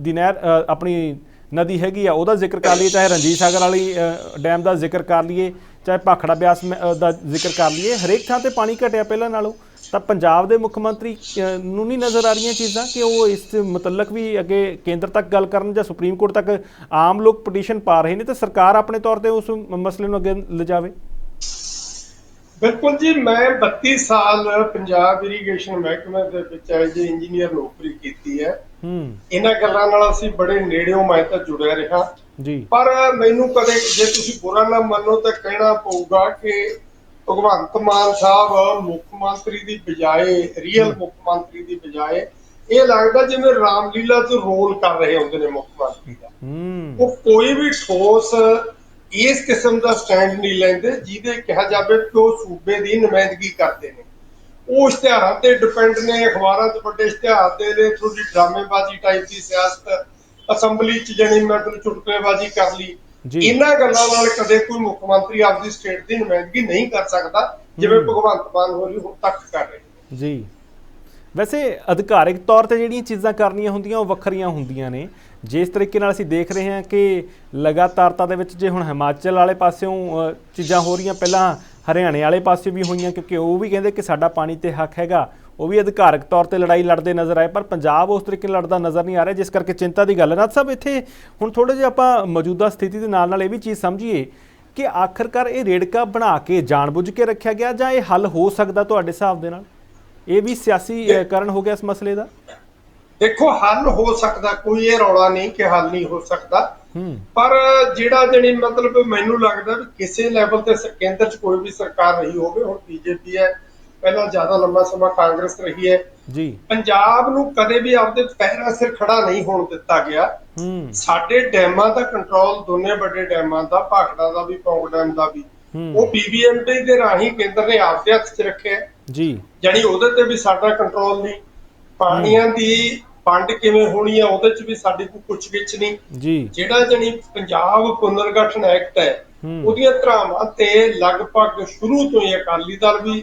ਦੀ ਨਹਿਰ ਆਪਣੀ ਨਦੀ ਹੈਗੀ ਆ, ਉਹਦਾ ਜ਼ਿਕਰ ਕਰ ਲਈਏ, ਚਾਹੇ ਰਣਜੀਤ ਸਾਗਰ ਵਾਲੀ ਡੈਮ ਦਾ ਜ਼ਿਕਰ ਕਰ ਲਈਏ ਚਾਹੇ ਭਾਖੜਾ ਬਿਆਸ ਦਾ ਜ਼ਿਕਰ ਕਰ ਲਈਏ, ਹਰੇਕ ਥਾਂ ਤੇ ਪਾਣੀ ਘਟਿਆ ਪਹਿਲਾਂ ਨਾਲੋਂ, ਤਾਂ ਪੰਜਾਬ ਦੇ ਮੁੱਖ ਮੰਤਰੀ ਨੂੰ ਨਹੀਂ ਨਜ਼ਰ ਆ ਰਹੀਆਂ ਚੀਜ਼ਾਂ ਕਿ ਉਹ ਇਸ ਮੁਤਲਕ ਵੀ ਅੱਗੇ ਕੇਂਦਰ ਤੱਕ ਗੱਲ ਕਰਨ ਜਾਂ ਸੁਪਰੀਮ ਕੋਰਟ ਤੱਕ ਆਮ ਲੋਕ ਪਟੀਸ਼ਨ ਪਾ ਰਹੇ ਨੇ, ਤੇ ਸਰਕਾਰ ਆਪਣੇ ਤੌਰ ਤੇ ਉਸ ਮਸਲੇ ਨੂੰ ਅੱਗੇ ਲਿਜਾਵੇ? ਬਿਲਕੁਲ ਜੀ, ਮੈਂ 32 ਸਾਲ ਪੰਜਾਬ ਇਰੀਗੇਸ਼ਨ ਮਹਿਕਮੇ ਦੇ ਵਿੱਚ ਐਜ ਇੰਜੀਨੀਅਰ ਨੌਕਰੀ ਕੀਤੀ ਹੈ। ਹੂੰ। ਇਹਨਾਂ ਗੱਲਾਂ ਨਾਲ ਅਸੀਂ ਬੜੇ ਨੇੜਿਓਂ ਮੈਂ ਤਾਂ ਜੁੜਿਆ ਰਿਹਾ। ਜੀ। ਪਰ ਮੈਨੂੰ ਕਦੇ ਜੇ ਤੁਸੀਂ ਬੁਰਾ ਨਾ ਮੰਨੋ ਤਾਂ ਕਹਿਣਾ ਪਊਗਾ ਕਿ ਭਗਵੰਤ ਮਾਨ ਸਾਹਿਬ ਮੁੱਖ ਮੰਤਰੀ ਦੀ ਬਜਾਏ ਰੀਅਲ ਮੁੱਖ ਮੰਤਰੀ ਦੀ ਬਜਾਏ ਇਹ ਲੱਗਦਾ ਜਿਵੇਂ ਰਾਮਲੀਲਾ 'ਚ ਰੋਲ ਕਰ ਰਹੇ ਹੁੰਦੇ ਨੇ ਮੁੱਖ ਮੰਤਰੀ ਦਾ। ਹੂੰ। ਉਹ ਕੋਈ ਵੀ ਠੋਸ ਇਸ ਕਿਸਮ ਦਾ ਸਟੈਂਡ ਨਹੀਂ ਲੈਂਦੇ ਜਿਹਦੇ ਕਿਹਾ ਜਾਵੇ ਕਿ ਉਹ ਸੂਬੇ ਦੀ ਨੁਮਾਇੰਦਗੀ ਕਰਦੇ ਨੇ। ਉਹ ਇਸ਼ਤਿਹਾਰਾਂ ਤੇ ਡਿਪੈਂਡ ਨੇ ਅਖਬਾਰਾਂ 'ਚ ਵੱਡੇ ਇਸ਼ਤਿਹਾਰ ਦੇ ਨੇ ਥੋੜੀ ਡਰਾਮੇਬਾਜ਼ੀ ਟਾਈਪ ਦੀ ਸਿਆਸਤ ਅਸੈਂਬਲੀ 'ਚ ਜਣੀ ਮਤਲਬ ਚੁਟਕਲੇਬਾਜ਼ੀ ਕਰ ਲਈ। ਇਹਨਾਂ ਗੱਲਾਂ ਨਾਲ ਕਦੇ ਕੋਈ ਮੁੱਖ ਮੰਤਰੀ ਆਪਦੀ ਸਟੇਟ ਦੀ ਨੁਮਾਇੰਦਗੀ ਨਹੀਂ ਕਰ ਸਕਦਾ ਜਿਵੇਂ ਭਗਵੰਤ ਮਾਨ ਹੋਰੀ ਹੁਣ ਤੱਕ ਕਰ ਰਹੇ ਜੀ। ਵੈਸੇ ਅਧਿਕਾਰਿਕ ਤੌਰ ਤੇ ਜਿਹੜੀਆਂ ਚੀਜ਼ਾਂ ਕਰਨੀਆਂ ਹੁੰਦੀਆਂ ਉਹ ਵੱਖਰੀਆਂ ਹੁੰਦੀਆਂ ਨੇ। ਜਿਸ ਤਰੀਕੇ ਨਾਲ ਅਸੀਂ ਦੇਖ ਰਹੇ ਹਾਂ ਕਿ ਲਗਾਤਾਰਤਾ ਦੇ ਵਿੱਚ ਜੇ ਹੁਣ ਹਿਮਾਚਲ ਵਾਲੇ ਪਾਸਿਓਂ ਚੀਜ਼ਾਂ ਹੋ ਰਹੀਆਂ ਪਹਿਲਾਂ ਹਰਿਆਣੇ ਵਾਲੇ ਪਾਸੇ ਵੀ ਹੋਈਆਂ ਕਿਉਂਕਿ ਉਹ ਵੀ ਕਹਿੰਦੇ ਕਿ ਸਾਡਾ ਪਾਣੀ ਤੇ ਹੱਕ ਹੈਗਾ। ਉਹ ਵੀ ਅਧਿਕਾਰਕ ਤੌਰ ਤੇ ਲੜਾਈ ਲੜਦੇ ਨਜ਼ਰ ਆਏ ਪਰ ਪੰਜਾਬ ਉਸ ਤਰੀਕੇ ਨਾਲ ਲੜਦਾ ਨਜ਼ਰ ਨਹੀਂ ਆ ਰਿਹਾ ਜਿਸ ਕਰਕੇ ਚਿੰਤਾ ਦੀ ਗੱਲ ਹੈ। ਨਾਥ ਸਾਹਿਬ ਇੱਥੇ ਹੁਣ ਥੋੜੇ ਜਿਹਾ ਆਪਾਂ ਮੌਜੂਦਾ ਸਥਿਤੀ ਦੇ ਨਾਲ ਨਾਲ ਇਹ ਵੀ ਚੀਜ਼ ਸਮਝੀਏ ਕਿ ਆਖਰਕਾਰ ਇਹ ਰੇੜਕਾ ਬਣਾ ਕੇ ਜਾਣਬੁੱਝ ਕੇ ਰੱਖਿਆ ਗਿਆ ਜਾਂ ਇਹ ਹੱਲ ਹੋ ਸਕਦਾ ਤੁਹਾਡੇ ਹਿਸਾਬ ਦੇ ਨਾਲ? ਇਹ ਵੀ ਸਿਆਸੀ ਅ, ਕਾਰਨ ਹੋ ਗਿਆ ਇਸ ਮਸਲੇ ਦਾ? ਦੇਖੋ ਹੱਲ ਹੋ ਸਕਦਾ ਕੋਈ ਇਹ ਰੌਲਾ ਨਹੀਂ ਕਿ ਹੱਲ ਨਹੀਂ ਹੋ ਸਕਦਾ। ਪਰ ਜਿਹੜਾ ਜਣੀ ਮਤਲਬ ਮੈਨੂੰ ਲੱਗਦਾ ਵੀ ਕਿਸੇ ਲੈਵਲ ਤੇ ਕੇਂਦਰ 'ਚ ਕੋਈ ਵੀ ਸਰਕਾਰ ਰਹੀ ਹੋਵੇ ਹੁਣ ਬੀਜੇਪੀ ਹੈ ਪਹਿਲਾਂ ਜ਼ਿਆਦਾ ਲੰਮਾ ਸਮਾਂ ਕਾਂਗਰਸ ਰਹੀ ਹੈ। ਜੀ। ਪੰਜਾਬ ਨੂੰ ਕਦੇ ਵੀ ਆਪਦੇ ਪੈਰਾਂ ਸਿਰ ਖੜਾ ਨਹੀਂ ਹੋਣ ਦਿੱਤਾ ਗਿਆ। ਸਾਡੇ ਡੈਮਾਂ ਦਾ ਕੰਟਰੋਲ ਦੋਨੇ ਵੱਡੇ ਡੈਮਾਂ ਦਾ ਭਾਖੜਾ ਦਾ ਵੀ ਪੌਂਗ ਡੈਮ ਦਾ ਵੀ। ਉਹ ਪੀਬੀਐਮਪੀ ਦੇ ਰਾਹੀਂ ਕੇਂਦਰ ਨੇ ਆਪਦੇ ਹੱਥ 'ਚ ਰੱਖਿਆ। ਜੀ। ਜਾਣੀ ਉਹਦੇ ਤੇ ਵੀ ਸਾਡਾ ਕੰਟਰੋਲ ਨਹੀਂ। ਪਾਣੀਆਂ ਦੀ ਵੰਡ ਕਿਵੇਂ ਹੋਣੀ ਹੈ ਉਹਦੇ 'ਚ ਵੀ ਸਾਡੀ ਕੋਈ ਪੁੱਛਗਿੱਛ ਨਹੀਂ। ਜੀ। ਜਿਹੜਾ ਜਣੀ ਪੰਜਾਬ ਪੁਨਰਗਠਨ ਐਕਟ ਹੈ ਉਹਦੀਆਂ ਧਰਾਵਾਂ ਤੇ ਲਗਭਗ ਸ਼ੁਰੂ ਤੋਂ ਹੀ ਅਕਾਲੀ ਦਲ ਵੀ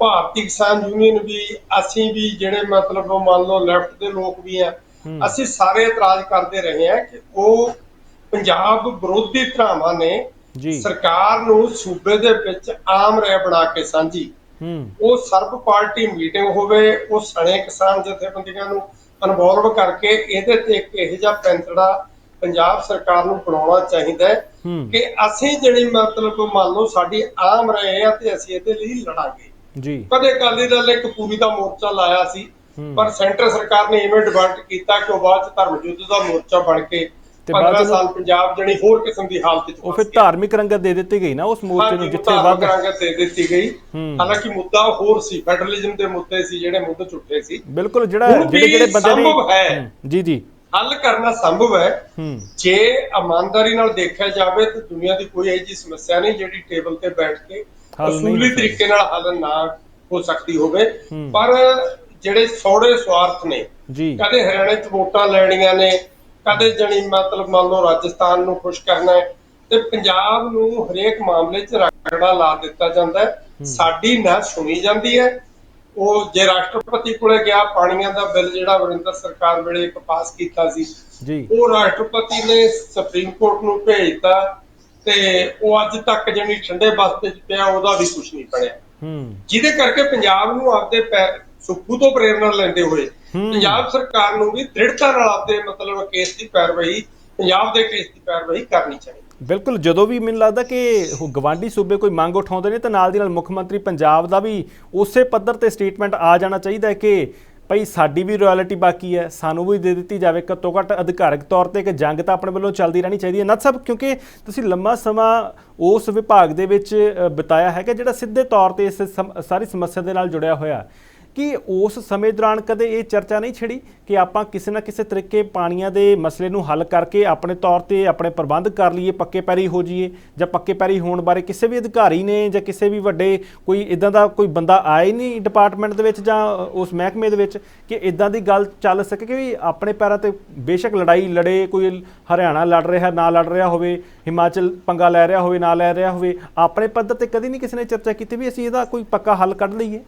ਭਾਰਤੀ ਕਿਸਾਨ ਯੂਨੀਅਨ ਵੀ ਅਸੀਂ ਵੀ ਜਿਹੜੇ ਮਤਲਬ ਮੰਨ ਲਓ ਲੈਫਟ ਦੇ ਲੋਕ ਵੀ ਆ। ਅਸੀਂ ਸਾਰੇ ਇਤਰਾਜ਼ ਕਰਦੇ ਰਹੇ ਹਾਂ ਕਿ ਉਹ ਪੰਜਾਬ ਵਿਰੋਧੀ ਧਰਾਵਾਂ ਨੇ ਜੀ। ਸਰਕਾਰ ਨੂੰ ਸੂਬੇ ਦੇ ਵਿੱਚ ਆਮ ਰਾਏ ਬਣਾ ਕੇ ਸਾਂਝੀ। ਉਹ ਸਰਬ ਪਾਰਟੀ ਮੀਟਿੰਗ ਹੋਵੇ ਉਹ ਸਣੇ ਕਿਸਾਨ ਜਥੇਬੰਦੀਆਂ ਨੂੰ ਇਨਵੋਲਵ ਕਰਕੇ ਇਹਦੇ ਤੇ ਇੱਕ ਇਹੋ ਜਿਹਾ ਪੈਂਤੜਾ ਪੰਜਾਬ ਸਰਕਾਰ ਨੂੰ ਬਣਾਉਣਾ ਚਾਹੀਦਾ ਕਿ ਅਸੀਂ ਜਿਹੜੀ ਮਤਲਬ ਮੰਨ ਲਓ ਸਾਡੀ ਆਮ ਰਹੇ ਆ ਤੇ ਅਸੀਂ ਇਹਦੇ ਲਈ ਲੜਾਂਗੇ। ਜੀ। ਕਦੇ ਅਕਾਲੀ ਦਲ ਨੇ ਇੱਕ ਪੂਰੀ ਦਾ ਮੋਰਚਾ ਲਾਇਆ ਸੀ। ਪਰ ਸੈਂਟਰ ਸਰਕਾਰ ਨੇ ਇਵੇਂ ਡਿਵੈਲਪ ਕੀਤਾ ਕਿ ਉਹ ਬਾਅਦ ਚ ਧਰਮ ਯੁੱਧ ਦਾ ਮੋਰਚਾ ਬਣ ਕੇ ਤੇ ਬਾਅਦ 15 ਨੂੰ- ਸਾਲ ਪੰਜਾਬ ਜਣੀ ਹੋਰ ਕਿਸਮ ਦੀ ਹਾਲਤ ਚ ਉਹ ਫਿਰ। ਧਾਰਮਿਕ ਰੰਗਤ ਦੇ ਦਿੱਤੀ ਗਈ ਨਾ ਉਸ ਮੋਰਚੇ ਨੂੰ ਜਿੱਥੇ ਵੱਧ ਰੰਗਤ ਦੇ ਦਿੱਤੀ ਗਈ। ਹਾਲਾਂਕਿ ਮੁੱਦਾ ਹੋਰ ਸੀ ਫੈਡਰਲਿਜ਼ਮ ਦੇ ਮੁੱਦੇ ਸੀ ਜਿਹੜੇ ਮੁੱਦੇ ਝੁੱਟੇ ਸੀ ਬਿਲਕੁਲ ਜਿਹੜਾ ਜਿਹੜੇ ਜਿਹੜੇ ਬੰਦੇ ਨੇ ਸੰਭਵ ਹੈ। ਹੂੰ, ਜੀ ਜੀ ਹੱਲ ਕਰਨਾ ਸੰਭਵ ਹੈ ਜੇ ਇਮਾਨਦਾਰੀ ਨਾਲ ਦੇਖਿਆ ਜਾਵੇ ਤਾਂ ਦੁਨੀਆ ਦੀ ਕੋਈ ਇਹੋ ਸਮੱਸਿਆ ਨਹੀਂ ਜਿਹੜੀ ਟੇਬਲ ਤੇ ਬੈਠ ਕੇ ਅਸੂਲੀ ਤਰੀਕੇ ਨਾਲ ਹੱਲ ਨਾ ਹੋ ਸਕਦੀ ਹੋਵੇ। ਪਰ ਜਿਹੜੇ ਸੌੜੇ ਸਵਾਰਥ ਨੇ ਜੀ ਕਦੇ ਹਰਿਆਣੇ ਚ ਵੋਟਾਂ ਲੈਣੀਆਂ ਨੇ ਕਦੇ ਜਣੀ ਮਤਲਬ ਮੰਨ ਲਓ ਰਾਜਸਥਾਨ ਨੂੰ ਖੁਸ਼ ਕਰਨਾ ਹੈ ਤੇ ਪੰਜਾਬ ਨੂੰ ਹਰੇਕ ਮਾਮਲੇ 'ਚ ਰਗੜਾ ਲਾ ਦਿੱਤਾ ਜਾਂਦਾ ਹੈ। ਸਾਡੀ ਨਾ ਸੁਣੀ ਜਾਂਦੀ ਹੈ। ਉਹ ਜੇ ਰਾਸ਼ਟਰਪਤੀ ਕੋਲੇ ਗਿਆ ਪਾਣੀਆਂ ਦਾ ਬਿੱਲ ਜਿਹੜਾ ਵਰਿੰਦਰ ਸਰਕਾਰ ਵੇਲੇ ਇੱਕ ਪਾਸ ਕੀਤਾ ਸੀ ਜੀ। ਉਹ ਰਾਸ਼ਟਰਪਤੀ ਨੇ ਸੁਪਰੀਮ ਕੋਰਟ ਨੂੰ ਭੇਜਤਾ ਤੇ ਉਹ ਅੱਜ ਤੱਕ ਜਿਹੜੀ ਠੰਡੇ ਬਸਤੇ 'ਚ ਪਿਆ ਉਹਦਾ ਵੀ ਕੁਝ ਨਹੀਂ ਬਣਿਆ ਹੂੰ। ਜਿਹਦੇ ਕਰਕੇ ਪੰਜਾਬ ਨੂੰ ਆਪਦੇ ਸੁੱਖੂ ਤੋਂ ਪ੍ਰੇਰਣਾ ਲੈਂਦੇ ਹੋਏ ਹੂੰ। ਪੰਜਾਬ ਸਰਕਾਰ ਨੂੰ ਵੀ ਦ੍ਰਿੜਤਾ ਨਾਲ ਆਪਦੇ ਮਤਲਬ ਕੇਸ ਦੀ ਪੈਰਵਾਈ ਪੰਜਾਬ ਦੇ ਕੇਸ ਦੀ ਪੈਰਵਾਈ ਕਰਨੀ ਚਾਹੀਦੀ। ਬਿਲਕੁਲ ਜਦੋਂ ਵੀ ਮੈਨੂੰ ਲੱਗਦਾ ਕਿ ਉਹ ਗਵਾਂਢੀ ਸੂਬੇ ਕੋਈ ਮੰਗ ਉਠਾਉਂਦੇ ਨੇ ਤਾਂ ਨਾਲ ਦੀ ਨਾਲ ਮੁੱਖ ਮੰਤਰੀ ਪੰਜਾਬ ਦਾ ਵੀ ਉਸੇ ਪੱਧਰ ਤੇ ਸਟੇਟਮੈਂਟ ਆ ਜਾਣਾ ਚਾਹੀਦਾ ਹੈ ਕਿ ਭਈ ਸਾਡੀ ਵੀ ਰਾਇਲਟੀ ਬਾਕੀ ਹੈ ਸਾਨੂੰ ਵੀ ਦੇ ਦਿੱਤੀ ਜਾਵੇ ਘੱਟੋ ਘੱਟ ਅਧਿਕਾਰਕ ਤੌਰ ਤੇ ਕਿ ਜੰਗ ਤਾਂ ਆਪਣੇ ਵੱਲੋਂ ਚੱਲਦੀ ਰਹਿਣੀ ਚਾਹੀਦੀ ਹੈ। ਨਤ ਸਾਹਿਬ ਕਿਉਂਕਿ ਤੁਸੀਂ ਲੰਮਾ ਸਮਾਂ ਉਸ ਵਿਭਾਗ ਦੇ ਵਿੱਚ ਬਿਤਾਇਆ ਹੈ ਕਿ ਜਿਹੜਾ ਸਿੱਧੇ ਤੌਰ ਤੇ ਇਸ ਸਾਰੀ ਸਮੱਸਿਆ ਦੇ ਨਾਲ ਜੁੜਿਆ ਹੋਇਆ। ਕਿ ਉਸ ਸਮੇਂ ਦੌਰਾਨ ਕਦੇ ਇਹ ਚਰਚਾ ਨਹੀਂ ਛਿੜੀ ਕਿ ਆਪਾਂ ਕਿਸੇ ਨਾ ਕਿਸੇ ਤਰੀਕੇ ਪਾਣੀਆਂ ਦੇ ਮਸਲੇ ਨੂੰ ਹੱਲ ਕਰਕੇ ਆਪਣੇ ਤੌਰ ਤੇ ਆਪਣੇ ਪ੍ਰਬੰਧ ਕਰ ਲਈਏ, ਪੱਕੇ ਪੈਰੀ ਹੋ ਜਾਈਏ ਜਾਂ ਪੱਕੇ ਪੈਰੀ ਹੋਣ ਬਾਰੇ ਕਿਸੇ ਵੀ ਅਧਿਕਾਰੀ ਨੇ ਜਾਂ ਕਿਸੇ ਵੀ ਵੱਡੇ ਕੋਈ ਇਦਾਂ ਦਾ ਕੋਈ ਬੰਦਾ ਆਏ ਨਹੀਂ ਡਿਪਾਰਟਮੈਂਟ ਦੇ ਵਿੱਚ ਜਾਂ ਉਸ ਮਹਿਕਮੇ ਦੇ ਵਿੱਚ ਕਿ ਇਦਾਂ ਦੀ ਗੱਲ ਚੱਲ ਸਕੇ ਕਿ ਵੀ ਆਪਣੇ ਪੈਰਾਂ ਤੇ ਬੇਸ਼ੱਕ ਲੜਾਈ ਲੜੇ, ਕੋਈ ਹਰਿਆਣਾ ਲੜ ਰਿਹਾ, ਨਾ ਲੜ ਰਿਹਾ ਹੋਵੇ, ਹਿਮਾਚਲ ਪੰਗਾ ਲੈ ਰਿਹਾ ਹੋਵੇ, ਨਾ ਲੈ ਰਿਹਾ ਹੋਵੇ, ਆਪਣੇ ਪੱਧਰ ਤੇ ਕਦੀ ਨਹੀਂ ਕਿਸੇ ਨੇ ਚਰਚਾ ਕੀਤੀ ਵੀ ਅਸੀਂ ਇਹਦਾ ਕੋਈ ਪੱਕਾ ਹੱਲ ਕੱਢ ਲਈਏ।